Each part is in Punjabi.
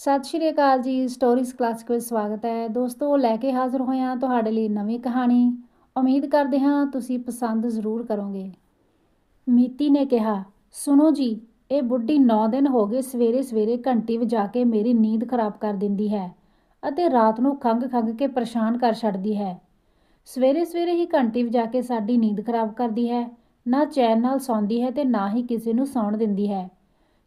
ਸਤਿ ਸ਼੍ਰੀ ਅਕਾਲ ਜੀ ਸਟੋਰੀਜ਼ ਕਲਾਸਿਕ ਵਿੱਚ ਸਵਾਗਤ ਹੈ। ਦੋਸਤੋ ਲੈ ਕੇ ਹਾਜ਼ਰ ਹੋਏ ਹਾਂ ਤੁਹਾਡੇ ਲਈ ਨਵੀਂ ਕਹਾਣੀ। ਉਮੀਦ ਕਰਦੇ ਹਾਂ ਤੁਸੀਂ ਪਸੰਦ ਜ਼ਰੂਰ ਕਰੋਗੇ। ਮੀਤੀ ਨੇ ਕਿਹਾ, ਸੁਣੋ ਜੀ, ਇਹ ਬੁੱਢੀ 9 ਦਿਨ ਹੋ ਗਏ ਸਵੇਰੇ ਸਵੇਰੇ ਘੰਟੀ ਵਜਾ ਕੇ ਮੇਰੀ ਨੀਂਦ ਖਰਾਬ ਕਰ ਦਿੰਦੀ ਹੈ ਅਤੇ ਰਾਤ ਨੂੰ ਖੰਗ ਖੰਗ ਕੇ ਪਰੇਸ਼ਾਨ ਕਰ ਛੱਡਦੀ ਹੈ। ਸਵੇਰੇ ਸਵੇਰੇ ਹੀ ਘੰਟੀ ਵਜਾ ਕੇ ਸਾਡੀ ਨੀਂਦ ਖਰਾਬ ਕਰਦੀ ਹੈ। ਨਾ ਚੈਨ ਨਾਲ ਸੌਂਦੀ ਹੈ ਤੇ ਨਾ ਹੀ ਕਿਸੇ ਨੂੰ ਸੌਣ ਦਿੰਦੀ ਹੈ।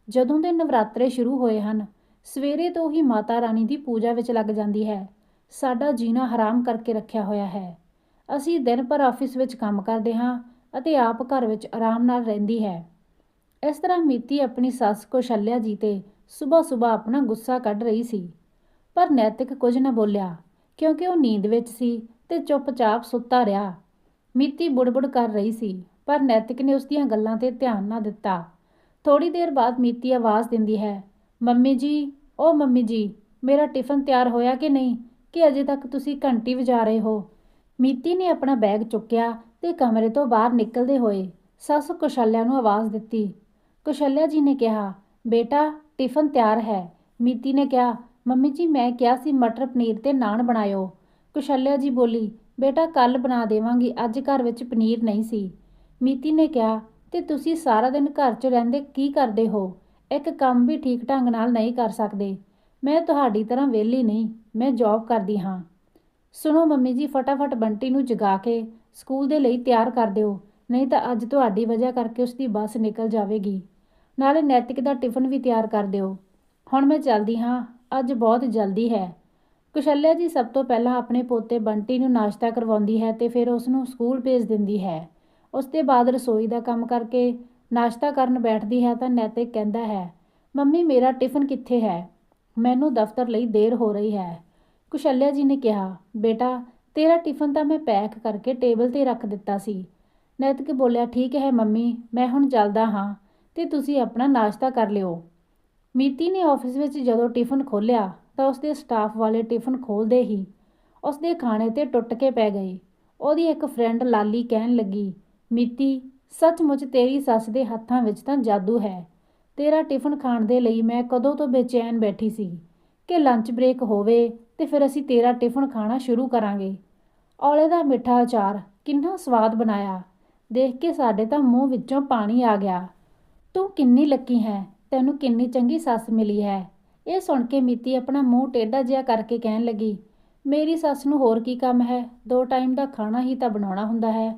ਜਦੋਂ ਦੇ ਨਵਰਾਤਰੇ ਸ਼ੁਰੂ ਹੋਏ ਹਨ ਸਵੇਰੇ ਤੋਂ ਹੀ ਮਾਤਾ ਰਾਣੀ ਦੀ ਪੂਜਾ ਵਿੱਚ ਲੱਗ ਜਾਂਦੀ ਹੈ। ਸਾਡਾ ਜੀਣਾ ਹਰਾਮ ਕਰਕੇ ਰੱਖਿਆ ਹੋਇਆ ਹੈ। ਅਸੀਂ ਦਿਨ ਭਰ ਆਫਿਸ ਵਿੱਚ ਕੰਮ ਕਰਦੇ ਹਾਂ ਅਤੇ ਆਪ ਘਰ ਵਿੱਚ ਆਰਾਮ ਨਾਲ ਰਹਿੰਦੀ ਹੈ। ਇਸ ਤਰ੍ਹਾਂ ਮੀਤੀ ਆਪਣੀ ਸੱਸ ਕੌਸ਼ਲਿਆ ਜੀ ਤੇ ਸਵੇਰ ਸਵੇਰ ਆਪਣਾ ਗੁੱਸਾ ਕੱਢ ਰਹੀ ਸੀ। ਪਰ ਨੈਤਿਕ ਕੁਝ ਨਾ ਬੋਲਿਆ, ਕਿਉਂਕਿ ਉਹ ਨੀਂਦ ਵਿੱਚ ਸੀ ਤੇ ਚੁੱਪਚਾਪ ਸੁੱਤਾ ਰਿਹਾ। ਮੀਤੀ ਬੁੜਬੁੜ ਕਰ ਰਹੀ ਸੀ, ਪਰ ਨੈਤਿਕ ਨੇ ਉਸ ਦੀਆਂ ਗੱਲਾਂ ਤੇ ਧਿਆਨ ਨਾ ਦਿੱਤਾ। ਥੋੜੀ ਦੇਰ ਬਾਅਦ ਮੀਤੀ ਆਵਾਜ਼ ਦਿੰਦੀ ਹੈ, ਮੰਮੀ ਜੀ ਓ ਮੰਮੀ ਜੀ, ਮੇਰਾ ਟਿਫਨ ਤਿਆਰ ਹੋਇਆ ਕਿ ਨਹੀਂ? ਕਿ ਅਜੇ ਤੱਕ ਤੁਸੀਂ ਘੰਟੀ ਵਜਾ ਰਹੇ ਹੋ? ਮੀਤੀ ਨੇ ਆਪਣਾ ਬੈਗ ਚੁੱਕਿਆ ਤੇ ਕਮਰੇ ਤੋਂ ਬਾਹਰ ਨਿਕਲਦੇ ਹੋਏ ਸੱਸ ਕੁਸ਼ਲਿਆ ਨੂੰ ਆਵਾਜ਼ ਦਿੱਤੀ। ਕੁਸ਼ਲਿਆ ਜੀ ਨੇ ਕਿਹਾ, ਬੇਟਾ, ਟਿਫਨ ਤਿਆਰ ਹੈ। ਮੀਤੀ ਨੇ ਕਿਹਾ, ਮੰਮੀ ਜੀ, ਮੈਂ ਕਿਹਾ ਸੀ ਮਟਰ ਪਨੀਰ ਤੇ ਨਾਨ ਬਣਾਇਓ। ਕੁਸ਼ਲਿਆ ਜੀ ਬੋਲੀ, ਬੇਟਾ ਕੱਲ ਬਣਾ ਦੇਵਾਂਗੀ, ਅੱਜ ਘਰ ਵਿੱਚ ਪਨੀਰ ਨਹੀਂ ਸੀ। ਮੀਤੀ ਨੇ ਕਿਹਾ, ਤੇ ਤੁਸੀਂ ਸਾਰਾ ਦਿਨ ਘਰ 'ਚ ਰਹਿੰਦੇ ਕੀ ਕਰਦੇ ਹੋ? ਇੱਕ ਕੰਮ ਵੀ ਠੀਕ ਢੰਗ ਨਾਲ ਨਹੀਂ ਕਰ ਸਕਦੇ। ਮੈਂ ਤੁਹਾਡੀ ਤਰ੍ਹਾਂ ਵਿਹਲੀ ਨਹੀਂ, ਮੈਂ ਜੌਬ ਕਰਦੀ ਹਾਂ। ਸੁਣੋ ਮੰਮੀ ਜੀ, ਫਟਾਫਟ ਬੰਟੀ ਨੂੰ ਜਗਾ ਕੇ ਸਕੂਲ ਦੇ ਲਈ ਤਿਆਰ ਕਰ ਦਿਓ, ਨਹੀਂ ਤਾਂ ਅੱਜ ਤੁਹਾਡੀ ਵਜ੍ਹਾ ਕਰਕੇ ਉਸ ਦੀ ਬੱਸ ਨਿਕਲ ਜਾਵੇਗੀ। ਨਾਲੇ ਨੈਤਿਕ ਦਾ ਟਿਫਨ ਵੀ ਤਿਆਰ ਕਰ ਦਿਓ। ਹੁਣ ਮੈਂ ਚੱਲਦੀ ਹਾਂ, ਅੱਜ ਬਹੁਤ ਜਲਦੀ ਹੈ। ਕੁਸ਼ਲਿਆ ਜੀ ਸਭ ਤੋਂ ਪਹਿਲਾਂ ਆਪਣੇ ਪੋਤੇ ਬੰਟੀ ਨੂੰ ਨਾਸ਼ਤਾ ਕਰਵਾਉਂਦੀ ਹੈ ਤੇ ਫਿਰ ਉਸ ਨੂੰ ਸਕੂਲ ਭੇਜ ਦਿੰਦੀ ਹੈ। ਉਸ ਦੇ ਬਾਅਦ ਰਸੋਈ ਦਾ ਕੰਮ ਕਰਕੇ ਨਾਸ਼ਤਾ ਕਰਨ ਬੈਠਦੀ ਹੈ ਤਾਂ ਨੈਤਿਕ ਕਹਿੰਦਾ ਹੈ, ਮੰਮੀ, ਮੇਰਾ ਟਿਫਨ ਕਿੱਥੇ ਹੈ? ਮੈਨੂੰ ਦਫ਼ਤਰ ਲਈ ਦੇਰ ਹੋ ਰਹੀ ਹੈ। ਕੁਸ਼ਲਿਆ ਜੀ ਨੇ ਕਿਹਾ, ਬੇਟਾ, ਤੇਰਾ ਟਿਫਨ ਤਾਂ ਮੈਂ ਪੈਕ ਕਰਕੇ ਟੇਬਲ ਤੇ ਰੱਖ ਦਿੱਤਾ ਸੀ। ਨੈਤਿਕ ਬੋਲਿਆ, ਠੀਕ ਹੈ ਮੰਮੀ, ਮੈਂ ਹੁਣ ਚੱਲਦਾ ਹਾਂ ਤੇ ਤੁਸੀਂ ਆਪਣਾ ਨਾਸ਼ਤਾ ਕਰ ਲਿਓ। ਮੀਤੀ ਨੇ ਆਫਿਸ ਵਿੱਚ ਜਦੋਂ ਟਿਫਨ ਖੋਲ੍ਹਿਆ ਤਾਂ ਉਸਦੇ ਸਟਾਫ ਵਾਲੇ ਟਿਫਨ ਖੋਲਦੇ ਹੀ ਉਸਦੇ ਖਾਣੇ ਤੇ ਟੁੱਟ ਕੇ ਪੈ ਗਏ। ਉਹਦੀ ਇੱਕ ਫਰੈਂਡ ਲਾਲੀ ਕਹਿਣ ਲੱਗੀ, ਮੀਤੀ ਸੱਚਮੁੱਚ ਤੇਰੀ ਸੱਸ ਦੇ ਹੱਥਾਂ ਵਿੱਚ ਤਾਂ ਜਾਦੂ ਹੈ। ਤੇਰਾ ਟਿਫਨ ਖਾਣ ਦੇ ਲਈ ਮੈਂ ਕਦੋਂ ਤੋਂ ਬੇਚੈਨ ਬੈਠੀ ਸੀ ਕਿ ਲੰਚ ਬ੍ਰੇਕ ਹੋਵੇ ਤੇ ਫਿਰ ਅਸੀਂ ਤੇਰਾ ਟਿਫਨ ਖਾਣਾ ਸ਼ੁਰੂ ਕਰਾਂਗੇ। ਔਲੇ ਦਾ ਮਿੱਠਾ ਅਚਾਰ ਕਿੰਨਾ ਸਵਾਦ ਬਣਾਇਆ। ਦੇਖ ਕੇ ਸਾਡੇ ਤਾਂ ਮੂੰਹ ਵਿੱਚੋਂ ਪਾਣੀ ਆ ਗਿਆ। ਤੂੰ ਕਿੰਨੀ ਲੱਕੀ ਹੈ, ਤੈਨੂੰ ਕਿੰਨੀ ਚੰਗੀ ਸੱਸ ਮਿਲੀ ਹੈ। ਇਹ ਸੁਣ ਕੇ ਮੀਤੀ ਆਪਣਾ ਮੂੰਹ ਟੇਢਾ ਜਿਹਾ ਕਰਕੇ ਕਹਿਣ ਲੱਗੀ, ਮੇਰੀ ਸੱਸ ਨੂੰ ਹੋਰ ਕੀ ਕੰਮ ਹੈ? ਦੋ ਟਾਈਮ ਦਾ ਖਾਣਾ ਹੀ ਤਾਂ ਬਣਾਉਣਾ ਹੁੰਦਾ ਹੈ।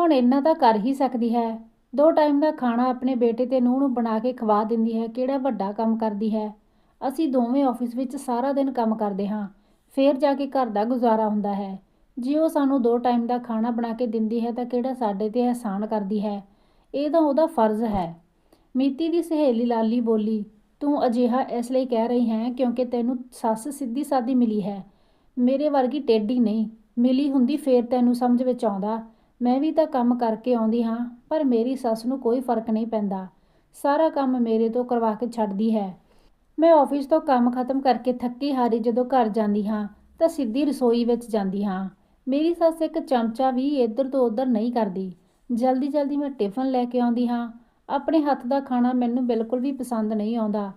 ਹੁਣ ਇੰਨਾ ਤਾਂ ਕਰ ਹੀ ਸਕਦੀ ਹੈ। ਦੋ ਟਾਈਮ ਦਾ ਖਾਣਾ ਆਪਣੇ ਬੇਟੇ ਤੇ ਨੂੰਹ ਨੂੰ ਬਣਾ ਕੇ ਖਵਾ ਦਿੰਦੀ ਹੈ, ਕਿਹੜਾ ਵੱਡਾ ਕੰਮ ਕਰਦੀ ਹੈ। ਅਸੀਂ ਦੋਵੇਂ ਆਫਿਸ ਵਿੱਚ ਸਾਰਾ ਦਿਨ ਕੰਮ ਕਰਦੇ ਹਾਂ, ਫੇਰ ਜਾ ਕੇ ਘਰ ਦਾ ਗੁਜ਼ਾਰਾ ਹੁੰਦਾ ਹੈ। ਜੇ ਉਹ ਸਾਨੂੰ ਦੋ ਟਾਈਮ ਦਾ ਖਾਣਾ ਬਣਾ ਕੇ ਦਿੰਦੀ ਹੈ ਤਾਂ ਕਿਹੜਾ ਸਾਡੇ ਤੇ ਅਹਿਸਾਨ ਕਰਦੀ ਹੈ? ਇਹ ਤਾਂ ਉਹਦਾ ਫਰਜ਼ ਹੈ। ਮੀਤੀ ਦੀ ਸਹੇਲੀ ਲਾਲੀ ਬੋਲੀ, ਤੂੰ ਅਜਿਹਾ ਇਸ ਲਈ ਕਹਿ ਰਹੀ ਹੈ ਕਿਉਂਕਿ ਤੈਨੂੰ ਸੱਸ ਸਿੱਧੀ ਸਾਦੀ ਮਿਲੀ ਹੈ। ਮੇਰੇ ਵਰਗੀ ਟੇਢੀ ਨਹੀਂ, ਮਿਲੀ ਹੁੰਦੀ ਫੇਰ ਤੈਨੂੰ ਸਮਝ ਵਿੱਚ ਆਉਂਦਾ। ਮੈਂ ਵੀ ਤਾਂ ਕੰਮ ਕਰਕੇ ਆਉਂਦੀ ਹਾਂ, ਪਰ ਮੇਰੀ ਸੱਸ ਨੂੰ ਕੋਈ ਫ਼ਰਕ ਨਹੀਂ ਪੈਂਦਾ। ਸਾਰਾ ਕੰਮ ਮੇਰੇ ਤੋਂ ਕਰਵਾ ਕੇ ਛੱਡਦੀ ਹੈ। ਮੈਂ ਆਫਿਸ ਤੋਂ ਕੰਮ ਖਤਮ ਕਰਕੇ ਥੱਕੀ ਹਾਰੀ ਜਦੋਂ ਘਰ ਜਾਂਦੀ ਹਾਂ, ਤਾਂ ਸਿੱਧੀ ਰਸੋਈ ਵਿੱਚ ਜਾਂਦੀ ਹਾਂ। ਮੇਰੀ ਸੱਸ ਇੱਕ ਚਮਚਾ ਵੀ ਇੱਧਰ ਤੋਂ ਉੱਧਰ ਨਹੀਂ ਕਰਦੀ। ਜਲਦੀ ਜਲਦੀ ਮੈਂ ਟਿਫਨ ਲੈ ਕੇ ਆਉਂਦੀ ਹਾਂ। ਆਪਣੇ ਹੱਥ ਦਾ ਖਾਣਾ ਮੈਨੂੰ ਬਿਲਕੁਲ ਵੀ ਪਸੰਦ ਨਹੀਂ ਆਉਂਦਾ।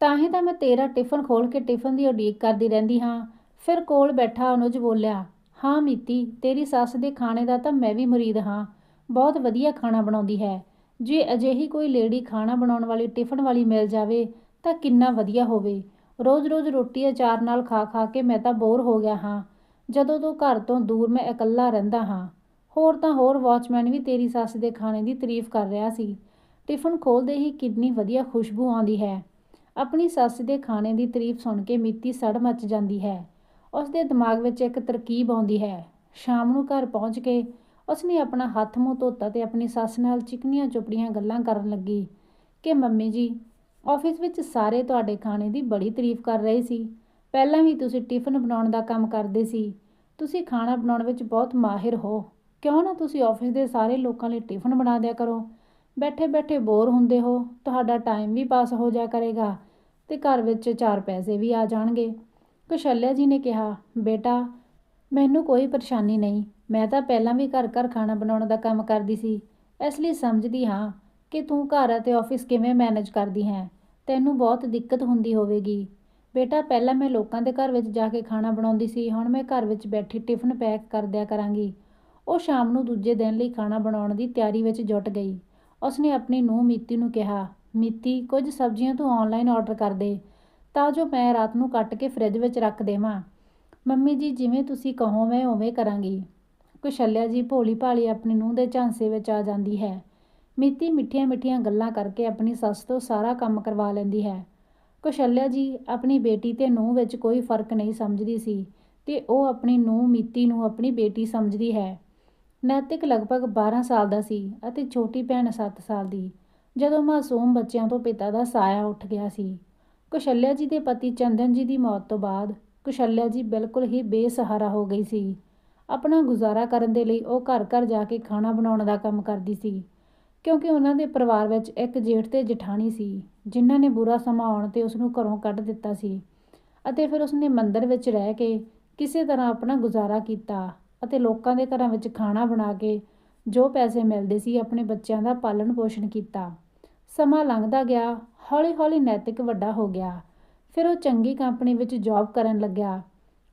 ਤਾਂ ਹੀ ਤਾਂ ਮੈਂ ਤੇਰਾ ਟਿਫਨ ਖੋਲ ਕੇ ਟਿਫਨ ਦੀ ਉਡੀਕ ਕਰਦੀ ਰਹਿੰਦੀ ਹਾਂ। ਫਿਰ ਕੋਲ ਬੈਠਾ ਅਨੁਜ ਬੋਲਿਆ ਹਾਂ ਮੀਤੀ, ਤੇਰੀ ਸੱਸ ਦੇ ਖਾਣੇ ਦਾ ਤਾਂ ਮੈਂ ਵੀ ਮੁਰੀਦ ਹਾਂ। ਬਹੁਤ ਵਧੀਆ ਖਾਣਾ ਬਣਾਉਂਦੀ ਹੈ। ਜੇ ਅਜਿਹੀ ਕੋਈ ਲੇਡੀ ਖਾਣਾ ਬਣਾਉਣ ਵਾਲੀ ਟਿਫਨ ਵਾਲੀ ਮਿਲ ਜਾਵੇ, ਤਾਂ ਕਿੰਨਾ ਵਧੀਆ ਹੋਵੇ। ਰੋਜ਼-ਰੋਜ਼ ਰੋਟੀ ਅਚਾਰ ਨਾਲ ਖਾ-ਖਾ ਕੇ ਮੈਂ ਤਾਂ ਬੋਰ ਹੋ ਗਿਆ ਹਾਂ। ਜਦੋਂ ਤੋਂ ਘਰ ਤੋਂ ਦੂਰ ਮੈਂ ਇਕੱਲਾ ਰਹਿੰਦਾ ਹਾਂ। ਹੋਰ ਤਾਂ ਹੋਰ ਵਾਚਮੈਨ ਵੀ ਤੇਰੀ ਸੱਸ ਦੇ ਖਾਣੇ ਦੀ ਤਾਰੀਫ ਕਰ ਰਿਹਾ ਸੀ। ਟਿਫਨ ਖੋਲਦੇ ਹੀ ਕਿੰਨੀ ਵਧੀਆ ਖੁਸ਼ਬੂ ਆਉਂਦੀ ਹੈ। ਆਪਣੀ ਸੱਸ ਦੇ ਖਾਣੇ ਦੀ ਤਾਰੀਫ ਸੁਣ ਕੇ ਮਿੱਤੀ ਸੜ ਮੱਚ ਜਾਂਦੀ ਹੈ। ਉਸ ਦੇ ਦਿਮਾਗ ਵਿੱਚ ਇੱਕ ਤਰਕੀਬ ਆਉਂਦੀ ਹੈ। ਸ਼ਾਮ ਨੂੰ ਘਰ ਪਹੁੰਚ ਕੇ ਉਸਨੇ ਆਪਣਾ ਹੱਥ ਮੂੰਹ ਧੋਤਾ ਤੇ ਆਪਣੀ ਸੱਸ ਨਾਲ ਚਿਕਨੀਆਂ ਚੁਪੜੀਆਂ ਗੱਲਾਂ ਕਰਨ ਲੱਗੀ ਕਿ, ਮੰਮੀ ਜੀ, ਆਫਿਸ ਵਿੱਚ ਸਾਰੇ ਤੁਹਾਡੇ ਖਾਣੇ ਦੀ ਬੜੀ ਤਾਰੀਫ ਕਰ ਰਹੇ ਸੀ। ਪਹਿਲਾਂ ਵੀ ਤੁਸੀਂ ਟਿਫਨ ਬਣਾਉਣ ਦਾ ਕੰਮ ਕਰਦੇ ਸੀ। ਤੁਸੀਂ ਖਾਣਾ ਬਣਾਉਣ ਵਿੱਚ ਬਹੁਤ ਮਾਹਿਰ ਹੋ। ਕਿਉਂ ਨਾ ਤੁਸੀਂ ਆਫਿਸ ਦੇ ਸਾਰੇ ਲੋਕਾਂ ਲਈ ਟਿਫਨ ਬਣਾ ਦਿਆ ਕਰੋ। ਬੈਠੇ ਬੈਠੇ ਬੋਰ ਹੁੰਦੇ ਹੋ। ਤੁਹਾਡਾ ਟਾਈਮ ਵੀ ਪਾਸ ਹੋ ਜਾ ਕਰੇਗਾ ਤੇ ਘਰ ਵਿੱਚ ਚਾਰ ਪੈਸੇ ਵੀ ਆ ਜਾਣਗੇ। ਕੁਸ਼ਲਿਆ ਜੀ ਨੇ ਕਿਹਾ, ਬੇਟਾ, ਮੈਨੂੰ ਕੋਈ ਪਰੇਸ਼ਾਨੀ ਨਹੀਂ। ਮੈਂ ਤਾਂ ਪਹਿਲਾਂ ਵੀ ਘਰ ਘਰ ਖਾਣਾ ਬਣਾਉਣ ਦਾ ਕੰਮ ਕਰਦੀ ਸੀ। ਇਸ ਲਈ ਸਮਝਦੀ ਹਾਂ ਕਿ ਤੂੰ ਘਰ ਅਤੇ ਆਫਿਸ ਕਿਵੇਂ ਮੈਨੇਜ ਕਰਦੀ ਹੈ। ਤੈਨੂੰ ਬਹੁਤ ਦਿੱਕਤ ਹੁੰਦੀ ਹੋਵੇਗੀ। ਬੇਟਾ, ਪਹਿਲਾਂ ਮੈਂ ਲੋਕਾਂ ਦੇ ਘਰ ਵਿੱਚ ਜਾ ਕੇ ਖਾਣਾ ਬਣਾਉਂਦੀ ਸੀ। ਹੁਣ ਮੈਂ ਘਰ ਵਿੱਚ ਬੈਠੀ ਟਿਫਨ ਪੈਕ ਕਰ ਦਿਆ ਕਰਾਂਗੀ। ਉਹ ਸ਼ਾਮ ਨੂੰ ਦੂਜੇ ਦਿਨ ਲਈ ਖਾਣਾ ਬਣਾਉਣ ਦੀ ਤਿਆਰੀ ਵਿੱਚ ਜੁਟ ਗਈ। ਉਸਨੇ ਆਪਣੀ ਨੂੰਹ ਮੀਤੀ ਨੂੰ ਕਿਹਾ, ਮੀਤੀ, ਕੁਝ ਸਬਜ਼ੀਆਂ ਤੂੰ ਆਨਲਾਈਨ ਆਰਡਰ ਕਰ ਦੇ। ਤਾਂ ਜੋ ਮੈਂ ਰਾਤ ਨੂੰ ਕੱਟ ਕੇ ਫ੍ਰਿਜ ਵਿੱਚ ਰੱਖ ਦੇਵਾਂ। ਮੰਮੀ ਜੀ, ਜਿਵੇਂ ਤੁਸੀਂ ਕਹੋ, ਮੈਂ ਉਵੇਂ ਕਰਾਂਗੀ। ਕੁਸ਼ਲਿਆ ਜੀ ਭੋਲੀ ਭਾਲੀ ਆਪਣੀ ਨੂੰਹ ਦੇ ਝਾਂਸੇ ਵਿੱਚ ਆ ਜਾਂਦੀ ਹੈ। ਮਿੱਤੀ ਮਿੱਠੀਆਂ ਮਿੱਠੀਆਂ ਗੱਲਾਂ ਕਰਕੇ ਆਪਣੀ ਸੱਸ ਤੋਂ ਸਾਰਾ ਕੰਮ ਕਰਵਾ ਲੈਂਦੀ ਹੈ। ਕੁਸ਼ਲਿਆ ਜੀ, ਆਪਣੀ ਬੇਟੀ ਤੇ ਨੂੰਹ ਵਿੱਚ ਕੋਈ ਫ਼ਰਕ ਨਹੀਂ ਸਮਝਦੀ ਸੀ ਤੇ ਉਹ ਆਪਣੀ ਨੂੰਹ ਮੀਤੀ ਨੂੰ ਆਪਣੀ ਬੇਟੀ ਸਮਝਦੀ ਹੈ। ਨੈਤਿਕ ਲਗਭਗ 12 ਸਾਲ ਦਾ ਸੀ ਅਤੇ ਛੋਟੀ ਭੈਣ 7 ਸਾਲ ਦੀ। ਜਦੋਂ ਮਾਸੂਮ ਬੱਚਿਆਂ ਤੋਂ ਪਿਤਾ ਦਾ ਸਾਇਆ ਉੱਠ ਗਿਆ ਸੀ ਕੁਸ਼ਲਿਆ ਜੀ ਦੇ ਪਤੀ ਚੰਦਨ ਜੀ ਦੀ ਮੌਤ ਤੋਂ ਬਾਅਦ ਕੁਸ਼ਲਿਆ ਜੀ ਬਿਲਕੁਲ ਹੀ ਬੇਸਹਾਰਾ ਹੋ ਗਈ ਸੀ। ਆਪਣਾ ਗੁਜ਼ਾਰਾ ਕਰਨ ਦੇ ਲਈ ਉਹ ਘਰ-ਘਰ ਜਾ ਕੇ ਖਾਣਾ ਬਣਾਉਣ ਦਾ ਕੰਮ ਕਰਦੀ ਸੀ, ਕਿਉਂਕਿ ਉਹਨਾਂ ਦੇ ਪਰਿਵਾਰ ਵਿੱਚ ਇੱਕ ਜੇਠ ਤੇ ਜਠਾਣੀ ਸੀ, ਜਿਨ੍ਹਾਂ ਨੇ ਬੁਰਾ ਸਮਾਂ ਆਉਣ ਤੇ ਉਸ ਨੂੰ ਘਰੋਂ ਕੱਢ ਦਿੱਤਾ ਸੀ ਅਤੇ ਫਿਰ ਉਸਨੇ ਮੰਦਰ ਵਿੱਚ ਰਹਿ ਕੇ ਕਿਸੇ ਤਰ੍ਹਾਂ ਆਪਣਾ ਗੁਜ਼ਾਰਾ ਕੀਤਾ ਅਤੇ ਲੋਕਾਂ ਦੇ ਘਰਾਂ ਵਿੱਚ ਖਾਣਾ ਬਣਾ ਕੇ ਜੋ ਪੈਸੇ ਮਿਲਦੇ ਸੀ ਆਪਣੇ ਬੱਚਿਆਂ ਦਾ ਪਾਲਣ ਪੋਸ਼ਣ ਕੀਤਾ। ਸਮਾਂ ਲੰਘਦਾ ਗਿਆ ਹੌਲੀ-ਹੌਲੀ ਨੈਤਿਕ ਵੱਡਾ ਹੋ ਗਿਆ। ਫਿਰ ਉਹ ਚੰਗੀ ਕੰਪਨੀ ਵਿੱਚ ਜੌਬ ਕਰਨ ਲੱਗਿਆ।